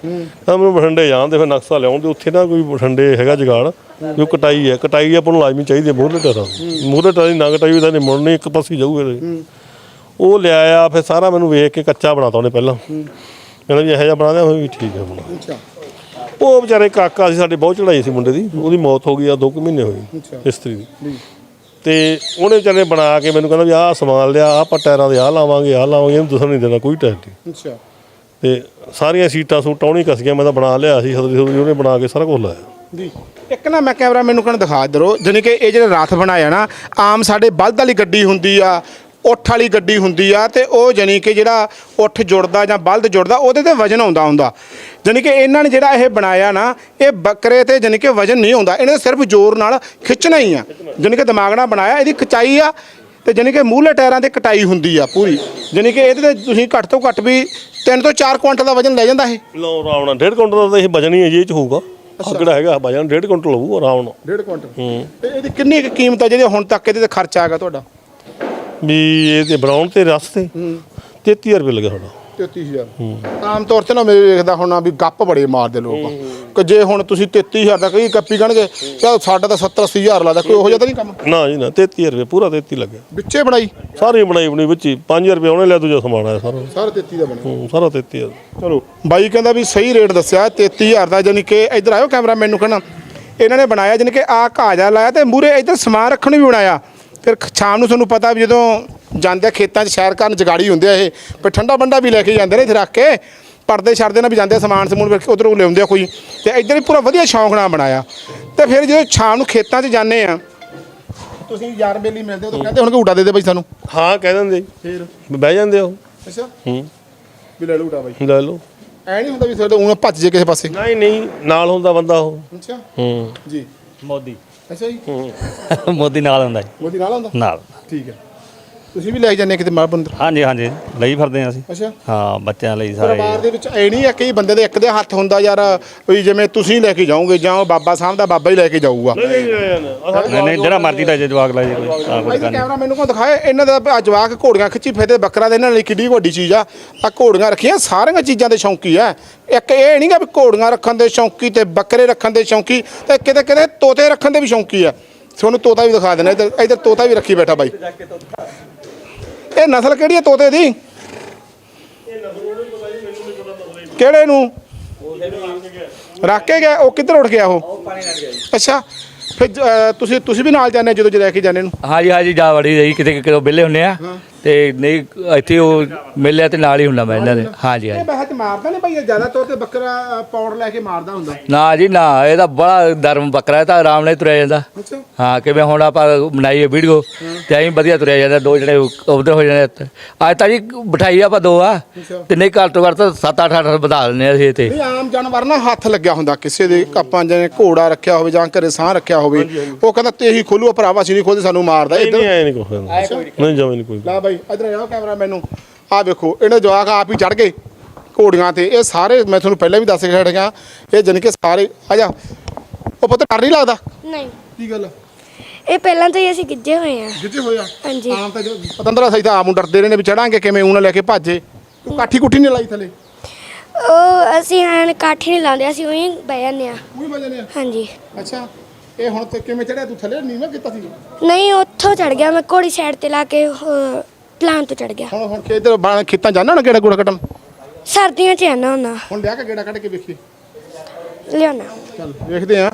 ਤਾਂ ਮੈਨੂੰ ਬਠਿੰਡੇ ਜਾਣ ਤੇ ਫਿਰ ਨਕਸ਼ਾ ਲਿਆਉਣ ਤੇ ਉੱਥੇ ਨਾ ਕੋਈ ਬਠਿੰਡੇ ਹੈਗਾ ਜਗਾੜ ਜੋ ਕਟਾਈ ਹੈ ਕਟਾਈ ਆਪਾਂ ਨੂੰ ਲਾਜ਼ਮੀ ਚਾਹੀਦੀ ਹੈ ਮੂਹਰੇ ਟਰਾਂ ਮੂਹਰੇ ਟਰਾਂ ਦੀ ਨਾ ਕਟਾਈ ਵੀ ਤਾਂ ਨਹੀਂ ਮੁੜਨੀ ਇੱਕ ਪਾਸੇ ਜਾਊਗਾ। ਉਹ ਲਿਆਇਆ ਫਿਰ ਸਾਰਾ ਮੈਨੂੰ ਵੇਖ ਕੇ ਕੱਚਾ ਬਣਾਤਾ ਉਹਨੇ ਪਹਿਲਾਂ। ਕਹਿੰਦਾ ਵੀ ਇਹੋ ਜਿਹਾ ਬਣਾ ਦਿਆਂ ਮੈਂ ਵੀ ਠੀਕ ਹੈ ਬਣਾ ਅੱਛਾ। ਉਹ ਵਿਚਾਰੇ ਕਾਕਾ ਸੀ ਸਾਡੇ ਬਹੁਤ ਚੜਾਈ ਸੀ ਮੁੰਡੇ ਦੀ। ਉਹਦੀ ਮੌਤ ਹੋ ਗਈ ਆ 2 ਕੁ ਮਹੀਨੇ ਹੋਏ। ਇਸਤਰੀ ਦੀ। ਤੇ ਉਹਨੇ ਵਿਚਾਰੇ ਬਣਾ ਕੇ ਮੈਨੂੰ ਕਹਿੰਦਾ ਵੀ ਆਹ ਸਮਾਨ ਲਿਆ ਆਹ ਆਪਾਂ ਟਾਇਰਾਂ ਦੇ ਆਹ ਲਾਵਾਂਗੇ ਆਹ ਲਾਵਾਂਗੇ ਇਹਨੂੰ ਦੱਸਣ ਨਹੀਂ ਦੇਣਾ ਕੋਈ ਟਾਇਰ ਨਹੀਂ। ਅੱਛਾ। ਤੇ ਸਾਰੀਆਂ ਸੀਟਾਂ ਸੂਟਾਂ ਉਹਨੇ ਕਸੀਆਂ ਮੈਂ ਤਾਂ ਬਣਾ ਲਿਆ ਸੀ ਹਦਰੀ ਹਦਰੀ ਉਹਨੇ ਬਣਾ ਕੇ ਸਾਰਾ ਕੁਝ ਲਾਇਆ। ਜੀ। ਇੱਕ ਨਾ ਮੈਂ ਕੈਮਰਾ ਮੈਨੂੰ ਕਹਿੰਦਾ ਦਿਖਾ ਦਰੋ ਜਾਣੀ ਕਿ ਇਹ ਜਿਹੜਾ ਰਾਥ ਬਣਾਇਆ ਨਾ ਆਮ ਸਾਡੇ ਬਲਦ ਵਾਲੀ ਗੱਡੀ ਹੁੰਦੀ ਆ ਉੱਠ ਵਾਲੀ ਗੱਡੀ ਹੁੰਦੀ ਆ ਤੇ ਉਹ ਜਾਣੀ ਕਿ ਜਿਹੜਾ ਉੱਠ ਜੁੜਦਾ ਜਾਂ ਬਲਦ ਜੁੜਦਾ ਉਹਦੇ ਤੇ ਵਜਨ ਆਉਂਦਾ ਹੁੰਦਾ। ਜਾਣੀ ਕਿ ਇਹਨਾਂ ਨੇ ਜਿਹੜਾ ਇਹ ਬਣਾਇਆ ਨਾ ਇਹ ਬੱਕਰੇ ਤੇ ਜਾਣੀ ਕਿ ਵਜਨ ਨਹੀਂ ਆਉਂਦਾ। ਇਹਨੇ ਸਿਰਫ ਜ਼ੋਰ ਨਾਲ ਖਿੱਚਣਾ ਹੀ ਆ। ਜਾਣੀ ਕਿ ਦਿਮਾਗ ਨਾਲ ਬਣਾਇਆ ਇਹਦੀ ਖਿਚਾਈ ਆ ਤੇ ਜਾਣੀ ਕਿ ਮੂਹਲੇ ਟਾਇਰਾਂ ਤੇ ਕਟਾਈ ਹੁੰਦੀ ਆ ਪੂਰੀ। ਜਾਣੀ ਕਿ ਇਹਦੇ ਤੇ ਤੁਸੀਂ ਘੱਟ ਤੋਂ ਘੱਟ ਵੀ 3 ਤੋਂ 4 ਕੁਇੰਟਲ ਦਾ ਵਜਨ ਲੈ ਜਾਂਦਾ ਇਹ। ਲਓ ਆਰਾਮ ਨਾਲ ਡੇਢ ਕੁਇੰਟਲ ਦਾ ਤਾਂ ਇਹ ਵਜਨ ਹੀ ਹੈ ਜੀ ਇਹ ਚ ਹੋਊਗਾ। ਅਗੜਾ ਹੈਗਾ ਵਜਨ ਡੇਢ ਕੁਇੰਟਲ ਲਊ ਆਰਾਮ ਨਾਲ। 1.5 ਕੁਇੰਟਲ। ਤੇ ਇਹਦੀ ਕਿੰਨੀ ਕੁ ਕੀਮਤ ਆ ਜਿਹੜੀ ਹੁਣ ਤੱਕ ਇਹਦੇ ਤੇ ਖਰਚਾ ਹੈਗਾ ਤੁਹਾਡਾ? ਵੀ ਇਹ ਤੇ ਬਣਾਉਣ ਤੇ ਰਸ ਤੇ 33000 ਰੁਪਏ ਲੱਗਿਆ ਸਾਡਾ 33000 ਆਮ ਤੌਰ ਤੇ ਨਾ ਮੇਰੇ ਵੇਖਦਾ ਹੁਣ ਵੀ ਗੱਪ ਬੜੇ ਮਾਰਦੇ ਲੋਕ। ਕਿ ਜੇ ਹੁਣ ਤੁਸੀਂ 33000 ਦਾ ਕਈ ਕੱਪੀ ਕਹਣਗੇ ਚਲ ਸਾਡਾ ਤਾਂ 70 80000 ਲੱਗਦਾ ਕੋਈ ਉਹੋ ਜਿਹਾ ਤਾਂ ਨਹੀਂ ਕੰਮ? ਨਾ ਜੀ ਨਾ 33000 ਰੁਪਏ ਪੂਰਾ 33 ਲੱਗਿਆ। ਵਿੱਚੇ ਬਣਾਈ? ਸਾਰੀ ਬਣਾਈ ਬਣੀ ਵਿੱਚ ਹੀ 5000 ਰੁਪਏ ਉਹਨੇ ਲਿਆ ਦੂਜਾ ਸਮਾਨ ਆਇਆ ਸਾਰਾ। ਸਾਰੇ 33 ਦਾ ਬਣਿਆ। ਸਾਰਾ 33000 ਚਲੋ ਬਾਈ ਕਹਿੰਦਾ ਵੀ ਸਹੀ ਰੇਟ ਦੱਸਿਆ 33000 ਦਾ ਜਾਨੀ ਕਿ ਇੱਧਰ ਆਇਓ ਕੈਮਰਾ ਮੈਨੂੰ ਕਹਿੰਦਾ ਇਹਨਾਂ ਨੇ ਬਣਾਇਆ ਜਾਨੀ ਕਿ ਆ ਘਾਜਾ ਲਾਇਆ ਤੇ ਮੂਰੇ ਇੱਧਰ ਸਮਾਨ ਰੱਖਣ ਨੂੰ ਵੀ ਬਣਾਇਆ। ਫਿਰ ਸ਼ਾਮ ਨੂੰ ਤੁਹਾਨੂੰ ਪਤਾ ਵੀ ਜਦੋਂ ਜਾਂਦੇ ਆ ਖੇਤਾਂ 'ਚ ਸ਼ਹਿਰ ਕਰਨ ਜਗਾੜੀ ਹੁੰਦੇ ਆ ਇਹ ਫਿਰ ਠੰਡਾ ਬੰਡਾ ਵੀ ਲੈ ਕੇ ਜਾਂਦੇ ਨੇ ਇੱਥੇ ਰੱਖ ਕੇ ਪਰਦੇ ਛੱਡਦੇ ਨਾਲ ਵੀ ਜਾਂਦੇ ਆ ਸਮਾਨ ਸਮੂਨ ਫਿਰ ਉਧਰੋਂ ਲਿਆਉਂਦੇ ਆ ਕੋਈ। ਤੇ ਇੱਧਰ ਹੀ ਪੂਰਾ ਵਧੀਆ ਸ਼ੌਂਕ ਨਾਲ ਬਣਾਇਆ। ਤੇ ਫਿਰ ਜਦੋਂ ਸ਼ਾਮ ਨੂੰ ਖੇਤਾਂ 'ਚ ਜਾਂਦੇ ਆ ਤੁਸੀਂ ਯਾਰ ਬੇਲੀ ਮਿਲਦੇ ਹੋ ਤਾਂ ਕਹਿੰਦੇ ਹੁਣ ਝੂਟਾ ਦੇ ਦੇ ਬਾਈ ਸਾਨੂੰ। ਹਾਂ ਕਹਿ ਦਿੰਦੇ ਜੀ। ਫਿਰ? ਬਹਿ ਜਾਂਦੇ ਉਹ ਅੱਛਾ। ਹੂੰ। ਵੀ ਲੈ ਲਓ ਝੂਟਾ ਬਾਈ। ਲੈ ਲਓ। ਐ ਨਹੀਂ ਹੁੰਦਾ ਵੀ ਤੁਹਾਡੇ ਉਹ ਭੱਜ ਜੇ ਕਿਸੇ ਪਾਸੇ? ਨਹੀਂ ਨਹੀਂ ਨਾਲ ਹੁੰਦਾ ਬੰਦਾ ਉਹ। ਅੱਛਾ। ਹੂੰ। ਜੀ। ਮੋਦੀ। ਅੱਛਾ ਜੀ। ਮੋਦੀ ਨਾਲ ਹੁੰਦਾ ਜੀ। ਮੋਦੀ ਨਾਲ ਆਉਂਦਾ ਨਾਲ। ਠੀਕ ਹੈ। ਤੁਸੀਂ ਵੀ ਲੈ ਕੇ ਜਾਂਦੇ ਕਿਤੇ ਮਾਪੰਦਰ ਹਾਂਜੀ ਹਾਂਜੀ ਲਈ ਫਿਰਦੇ ਹਾਂ ਅਸੀਂ। ਅੱਛਾ। ਹਾਂ ਬੱਚਿਆਂ ਲਈ ਸਾਰੇ। ਪਰਿਵਾਰ ਦੇ ਵਿੱਚ ਐ ਨਹੀਂ ਆ ਕਈ ਬੰਦੇ ਦੇ ਇੱਕ ਦੇ ਹੱਥ ਹੁੰਦਾ ਯਾਰ ਵੀ ਜਿਵੇਂ ਤੁਸੀਂ ਲੈ ਕੇ ਜਾਓਗੇ ਜਾਂ ਉਹ ਬਾਬਾ ਸਾਹਿਬ ਦਾ ਬਾਬਾ ਹੀ ਲੈ ਕੇ ਜਾਊਗਾ। ਨਹੀਂ ਨਹੀਂ ਜਿਹੜਾ ਮਰਜ਼ੀ ਜੇ ਜਵਾਕ ਲੈ ਜੇ ਕੋਈ ਹਾਂ ਕੋਈ ਕੈਮਰਾ ਮੈਨੂੰ ਕੋ ਦਿਖਾਏ ਇਹਨਾਂ ਦਾ ਆ ਜਵਾਕ ਘੋੜੀਆਂ ਖਿੱਚੀ ਫਿਰਦੇ ਬੱਕਰਾ ਦੇ ਇਹਨਾਂ ਲਈ ਕਿੱਡੀ ਵੱਡੀ ਚੀਜ਼ ਆ। ਆ ਘੋੜੀਆਂ ਰੱਖੀਆਂ ਸਾਰੀਆਂ ਚੀਜ਼ਾਂ ਦੇ ਸ਼ੌਂਕੀ ਆ। ਇੱਕ ਇਹ ਨਹੀਂਗਾ ਵੀ ਘੋੜੀਆਂ ਰੱਖਣ ਦੇ ਸ਼ੌਂਕੀ ਤੇ ਬੱਕਰੇ ਰੱਖਣ ਦੇ ਸ਼ੌਂਕੀ ਤੇ ਕਿਤੇ ਕਿਤੇ ਤੋਤੇ ਰੱਖਣ ਦੇ ਵੀ ਸ਼ੌਂਕੀ ਆ। ਤੁਹਾਨੂੰ ਤੋਤਾ ਵੀ ਦਿਖਾ ਦੇਣਾ ਇੱਧਰ ਇੱਧਰ ਤੋਤਾ ਵੀ ਰੱਖੀ ਬੈਠਾ ਬਾਈ। ਇਹ ਨਸਲ ਕਿਹੜੀ ਹੈ ਤੋਤੇ ਦੀ? ਕਿਹੜੇ ਨੂੰ? ਰੱਖ ਕੇ ਗਿਆ ਉਹ ਕਿੱਧਰ ਉੱਠ ਗਿਆ ਉਹ? ਅੱਛਾ ਫਿਰ ਜ- ਅਹ ਤੁਸੀਂ ਤੁਸੀਂ ਵੀ ਨਾਲ ਜਾਂਦੇ ਹੋ ਜਦੋਂ ਜ ਲੈ ਕੇ ਜਾਂਦੇ ਨੂੰ? ਹਾਂਜੀ ਹਾਂਜੀ ਜਾ ਵੜੀ ਰਹੀ ਕਿਤੇ ਕਿਤੇ ਵਿਹਲੇ ਹੁੰਨੇ ਆ। ਤੇ ਨਹੀਂ ਇੱਥੇ ਉਹ ਮਿਲਿਆ ਤੇ ਨਾਲ ਹੀ ਹੁੰਦਾ ਮੈਂ ਇਹਨਾਂ ਦੇ। ਹਾਂਜੀ ਇਹ ਹਾਂਜੀ ਬਹਿਤ ਮਾਰਦਾ ਨਹੀਂ ਭਾਈ ਇਹ ਜ਼ਿਆਦਾ ਤੌਰ ਤੇ ਬੱਕਰਾ ਪੌੜ ਲੈ ਕੇ ਮਾਰਦਾ ਹੁੰਦਾ। ਨਾ ਜੀ ਨਾ ਇਹ ਤਾਂ ਬੜਾ ਧਰਮ ਬੱਕਰਾ ਇਹ ਤਾਂ ਆਰਾਮ ਨਾਲ ਤੁਰਿਆ ਜਾਂਦਾ। ਅੱਛਾ। ਹਾਂ ਕਿਵੇਂ ਹੁਣ ਆਪਾਂ ਬਣਾਈਏ ਵੀਡੀਓ ਤੇ ਐਂ ਵਧੀਆ ਤੁਰਿਆ ਜਾਂਦਾ ਦੋ ਜਣੇ ਉਧਰ ਹੋ ਜਾਣੇ ਇੱਥੇ। ਅੱਜ ਤਾਂ ਜੀ ਬਿਠਾਈ ਆਪਾਂ ਦੋ ਆ। ਤੇ ਨਹੀਂ ਘੱਟ ਤੋਂ ਘੱਟ ਤਾਂ 7 8 8 ਵਧਾ ਲੈਣੇ ਅਸੀਂ ਇੱਥੇ। ਨਹੀਂ ਆਮ ਜਾਨਵਰ ਨਾ ਹੱਥ ਲੱਗਿਆ ਹੁੰਦਾ ਕਿਸੇ ਦੇ ਆਪਾਂ ਜਿਵੇਂ ਘੋੜਾ ਰੱਖਿਆ ਹੋਵੇ ਜਾਂ ਘਰੇ ਸਾਹ ਰੱਖਿਆ ਹੋਵੇ ਉਹ ਕਹਿੰਦਾ ਤੇ ਹੀ ਖੋਲੂ ਭਰਾਵਾ ਅਸੀਂ ਨਹੀਂ ਖੋਲਦੇ ਸਾਨੂੰ ਮਾਰਦਾ ਨਹੀਂ ਇੱਧਰ। ਨਹੀਂ ਕੁਛ ਨਹੀਂ ਜਮੇ ਨਹੀਂ ਕੋਈ ਲਾ ਬਾਈ ਇਧਰ ਆਓ ਕੈਮਰਾ ਮੈਨੂੰ। ਆ ਵੇਖੋ ਇਹਨੇ ਜਵਾਕ ਆਪ ਹੀ ਚੜ ਗਏ ਘੋੜੀਆਂ ਤੇ। ਇਹ ਸਾਰੇ ਮੈਂ ਤੁਹਾਨੂੰ ਪਹਿਲਾਂ ਵੀ ਦੱਸ ਕੇ ਹਟਿਆ ਇਹ ਜਾਣੀ ਕਿ ਸਾਰੇ ਆ ਜਾ। ਉਹ ਪੁੱਤ ਡਰ ਨਹੀਂ ਲੱਗਦਾ? ਨਹੀਂ। ਕੀ ਗੱਲ ਇਹ ਪਹਿਲਾਂ ਤੋਂ ਹੀ ਅਸੀਂ ਗਿੱਜੇ ਹੋਏ ਆ। ਜਿੱਤੇ ਹੋਇਆ ਹਾਂਜੀ। ਆਮ ਤਾਂ ਜੋ ਪਤੰਦਰਾ ਸਹੀ ਤਾਂ ਆਮ ਨੂੰ ਡਰਦੇ ਰਹੇ ਨੇ ਵੀ ਚੜਾਂਗੇ ਕਿਵੇਂ ਉਹਨਾਂ ਲੈ ਕੇ ਭਾਜੇ। ਕਾਠੀ ਕੁੱਠੀ ਨਹੀਂ ਲਾਈ ਥਲੇ? ਉਹ ਅਸੀਂ ਐਨ ਕਾਠੀ ਨਹੀਂ ਲਾਉਂਦੇ ਅਸੀਂ ਉਹੀ ਬਹਿ ਜਾਂਦੇ ਆ। ਉਹੀ ਵਜਨੇ ਹਾਂਜੀ। ਅੱਛਾ ਇਹ ਹੁਣ ਤੇ ਕਿਵੇਂ ਚੜਿਆ ਤੂੰ ਥੱਲੇ ਨੀਵਾਂ ਕੀਤਾ ਸੀ? ਨਹੀਂ ਉੱਥੋਂ ਚੜ ਗਿਆ ਮੈਂ ਘੋੜੀ ਸਾਈਡ ਤੇ ਲਾ ਕੇ ਪਲਾਨ ਤੋਂ ਚੜ ਗਿਆ। ਹੁਣ ਹੁਣ ਇਧਰ ਬਾਣ ਖੇਤਾਂ ਜਾਣਾ ਨਾ ਗੇੜਾ ਗੂੜਾ ਕੱਟਣ? ਸਰਦੀਆਂ 'ਚ ਆਣਾ ਹੁੰਦਾ। ਹੁਣ ਲਿਆ ਕੇ ਗੇੜਾ ਕੱਢ ਕੇ ਵੇਖੀ। ਲਿਆਉਣਾ। ਚੱਲ ਵੇਖਦੇ ਆ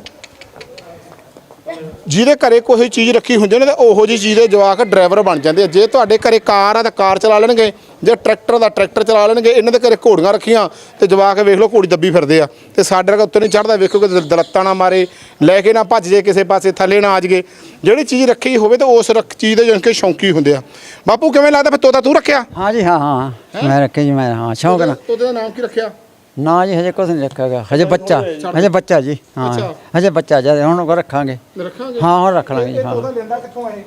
ਜਿਹਦੇ ਘਰੇ ਕੋਈ ਚੀਜ਼ ਰੱਖੀ ਹੁੰਦੀ ਨੇ ਤੇ ਉਹੋ ਜੀ ਚੀਜ਼ ਦੇ ਜਵਾਕ ਡਰਾਈਵਰ ਬਣ ਜਾਂਦੇ ਆ। ਜੇ ਤੁਹਾਡੇ ਘਰੇ ਕਾਰ ਆ ਤਾਂ ਕਾਰ ਚਲਾ ਲੈਣਗੇ ਜੇ ਟਰੈਕਟਰ ਦਾ ਟਰੈਕਟਰ ਚਲਾ ਲੈਣਗੇ ਇਹਨਾਂ ਦੇ ਘਰੇ ਘੋੜੀਆਂ ਰੱਖੀਆਂ ਤੇ ਜਵਾਕ ਵੇਖ ਲਓ ਘੋੜੀ ਦੱਬੀ ਫਿਰਦੇ ਆ। ਤੇ ਸਾਡੇ ਵਰਗਾ ਉੱਤੇ ਨਹੀਂ ਚੜਦਾ ਵੇਖੋ ਕਿ ਦਲੱਤਾਂ ਨਾ ਮਾਰੇ ਲੈ ਕੇ ਨਾ ਭੱਜ ਜੇ ਕਿਸੇ ਪਾਸੇ ਥੱਲੇ ਨਾ ਆ ਜਗੇ। ਜਿਹੜੀ ਚੀਜ਼ ਰੱਖੀ ਹੋਵੇ ਤਾਂ ਉਸ ਰੱਖ ਚੀਜ਼ ਦੇ ਜਾਣੀ ਕਿ ਸ਼ੌਂਕੀ ਹੁੰਦੇ ਆ। ਬਾਪੂ ਕਿਵੇਂ ਲੱਗਦਾ ਫਿਰ ਤੋਤਾ ਤੂੰ ਰੱਖਿਆ? ਹਾਂ ਜੀ ਹਾਂ ਹਾਂ ਮੈਂ ਰੱਖੇ ਜੀ ਮੈਂ ਹਾਂ ਸ਼ੌਂਕ ਨਾਲ। ਤੋਤੇ ਦਾ ਨਾਮ ਕੀ ਰੱਖਿਆ? ਨਾ ਜੀ ਹਜੇ ਕੁਝ ਨਹੀਂ ਰੱਖਾਗਾ ਹਜੇ ਬੱਚਾ ਹਜੇ ਬੱਚਾ ਜੀ ਹਾਂ। ਹਜੇ ਬੱਚਾ ਜਦ ਹੁਣ ਕੋ ਰੱਖਾਂਗੇ। ਰੱਖਾਂਗੇ। ਹਾਂ ਹੁਣ ਰੱਖ ਲਾਂਗੇ ਜੀ ਇਹ ਹਾਂ। ਤੋਤਾ ਲੈਂਦਾ ਕਿੱਥੋਂ ਆਏ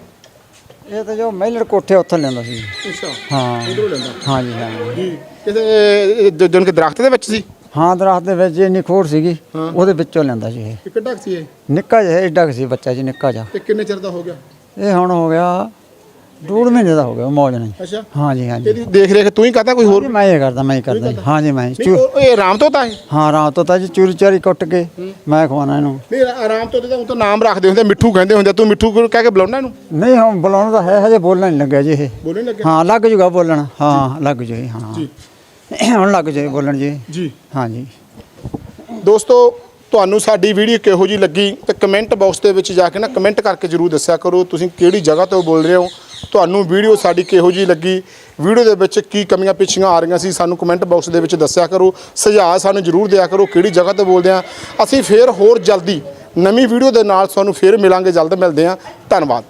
ਇਹ? ਤਾਂ ਜੋ ਮਹਿਲੜ ਕੋਠੇ ਉੱਥੋਂ ਲੈਂਦਾ ਸੀ। ਅੱਛਾ। ਹਾਂ। ਇਧਰੋਂ ਲੈਂਦਾ। ਹਾਂ ਜੀ ਹਾਂ। ਜੀ। ਕਿਸੇ ਜਨ ਕੇ ਦਰਖਤ ਦੇ ਵਿੱਚ ਸੀ? ਹਾਂ ਦਰਖਤ ਦੇ ਵਿੱਚ ਇੰਨੀ ਖੋੜ ਸੀਗੀ ਉਹਦੇ ਵਿੱਚੋਂ ਲੈਂਦਾ ਸੀ ਇਹ। ਕਿੱਡਾ ਸੀ ਇਹ? ਨਿੱਕਾ ਜਿਹਾ ਏਡਾ ਸੀ ਬੱਚਾ ਜੀ ਨਿੱਕਾ ਜਿਹਾ। ਤੇ ਕਿੰਨੇ ਚਿਰ ਦਾ ਹੋ ਗਿਆ? ਇਹ ਹੁਣ ਹੋ ਗਿਆ ਡੂਢ ਮਹੀਨੇ ਦਾ ਹੋ ਗਿਆ ਮੌਜ ਨਹੀਂ ਅੱਛਾ। ਹਾਂ ਜੀ ਹਾਂ ਜੀ ਇਹਦੀ ਦੇਖ ਰੇਖ ਤੂੰ ਹੀ ਕਰਦਾ ਕੋਈ ਹੋਰ? ਮੈਂ ਇਹ ਕਰਦਾ ਮੈਂ ਹੀ ਕਰਦਾ ਜੀ। ਹਾਂ ਜੀ। ਮੈਂ ਨਹੀਂ ਚੂ- ਉਹ ਇਹ ਆਰਾਮ ਤੋਂ ਤਾਂ ਹੈ ਹਾਂ ਰਾਤ ਤੋਂ ਤਾਂ ਜੀ ਚੂਰੀ ਚਾਰੀ ਕੁੱਟ ਕੇ ਮੈਂ ਖਵਾਉਣਾ ਇਹਨੂੰ। ਨਹੀਂ ਆਰਾਮ ਤੋਂ ਤਾਂ ਉਹ ਤਾਂ ਨਾਮ ਰੱਖਦੇ ਹੁੰਦੇ ਮਿੱਠੂ ਕਹਿੰਦੇ ਹੁੰਦੇ ਤੂੰ ਮਿੱਠੂ ਕਿਉਂ ਕਹਿ ਕੇ ਬੁਲਾਉਣਾ ਇਹਨੂੰ? ਨਹੀਂ ਹੁਣ ਬੁਲਾਉਣ ਦਾ ਹੈ ਹਜੇ ਬੋਲਣ ਨਹੀਂ ਲੱਗਿਆ ਜੀ ਇਹ। ਬੋਲਣ ਲੱਗਿਆ? ਹਾਂ ਲੱਗ ਜੂਗਾ ਬੋਲਣ। ਹਾਂ ਲੱਗ ਜੂ ਜੀ, ਹਾਂ। ਹੁਣ ਲੱਗ ਜਾਏ ਬੋਲਣ ਜੀ। ਜੀ। ਹਾਂ ਜੀ ਦੋਸਤੋ ਤੁਹਾਨੂੰ ਸਾਡੀ ਵੀਡੀਓ ਕਿਹੋ ਜੀ ਲੱਗੀ ਤੇ ਕਮੈਂਟ ਬਾਕਸ ਦੇ ਵਿੱਚ ਜਾ ਕੇ ਨਾ ਕਮੈਂਟ ਕਰਕੇ ਜਰੂਰ ਦੱਸਿਆ ਕਰੋ ਤੁਸੀਂ ਕਿਹੜੀ ਜਗ੍ਹਾ ਤੋਂ ਬੋਲ ਰਹੇ ਹੋ ਤੁਹਾਨੂੰ ਵੀਡੀਓ ਸਾਡੀ ਕਿਹੋ ਜੀ ਲੱਗੀ? ਵੀਡੀਓ ਦੇ ਵਿੱਚ ਕੀ ਕਮੀਆਂ ਪਿੱਛੀਆਂ ਆ ਰਹੀਆਂ ਸੀ? ਸਾਨੂੰ ਕਮੈਂਟ ਬਾਕਸ ਦੇ ਵਿੱਚ ਦੱਸਿਆ ਕਰੋ। ਸੁਝਾਅ ਸਾਨੂੰ ਜਰੂਰ ਦਿਆ ਕਰੋ ਕਿਹੜੀ ਜਗ੍ਹਾ 'ਤੇ ਬੋਲਦੇ ਆ ਅਸੀਂ ਫੇਰ ਹੋਰ ਜਲਦੀ ਨਵੀਂ ਵੀਡੀਓ ਦੇ ਨਾਲ ਤੁਹਾਨੂੰ ਫੇਰ ਮਿਲਾਂਗੇ। ਜਲਦ ਮਿਲਦੇ ਆ ਧੰਨਵਾਦ।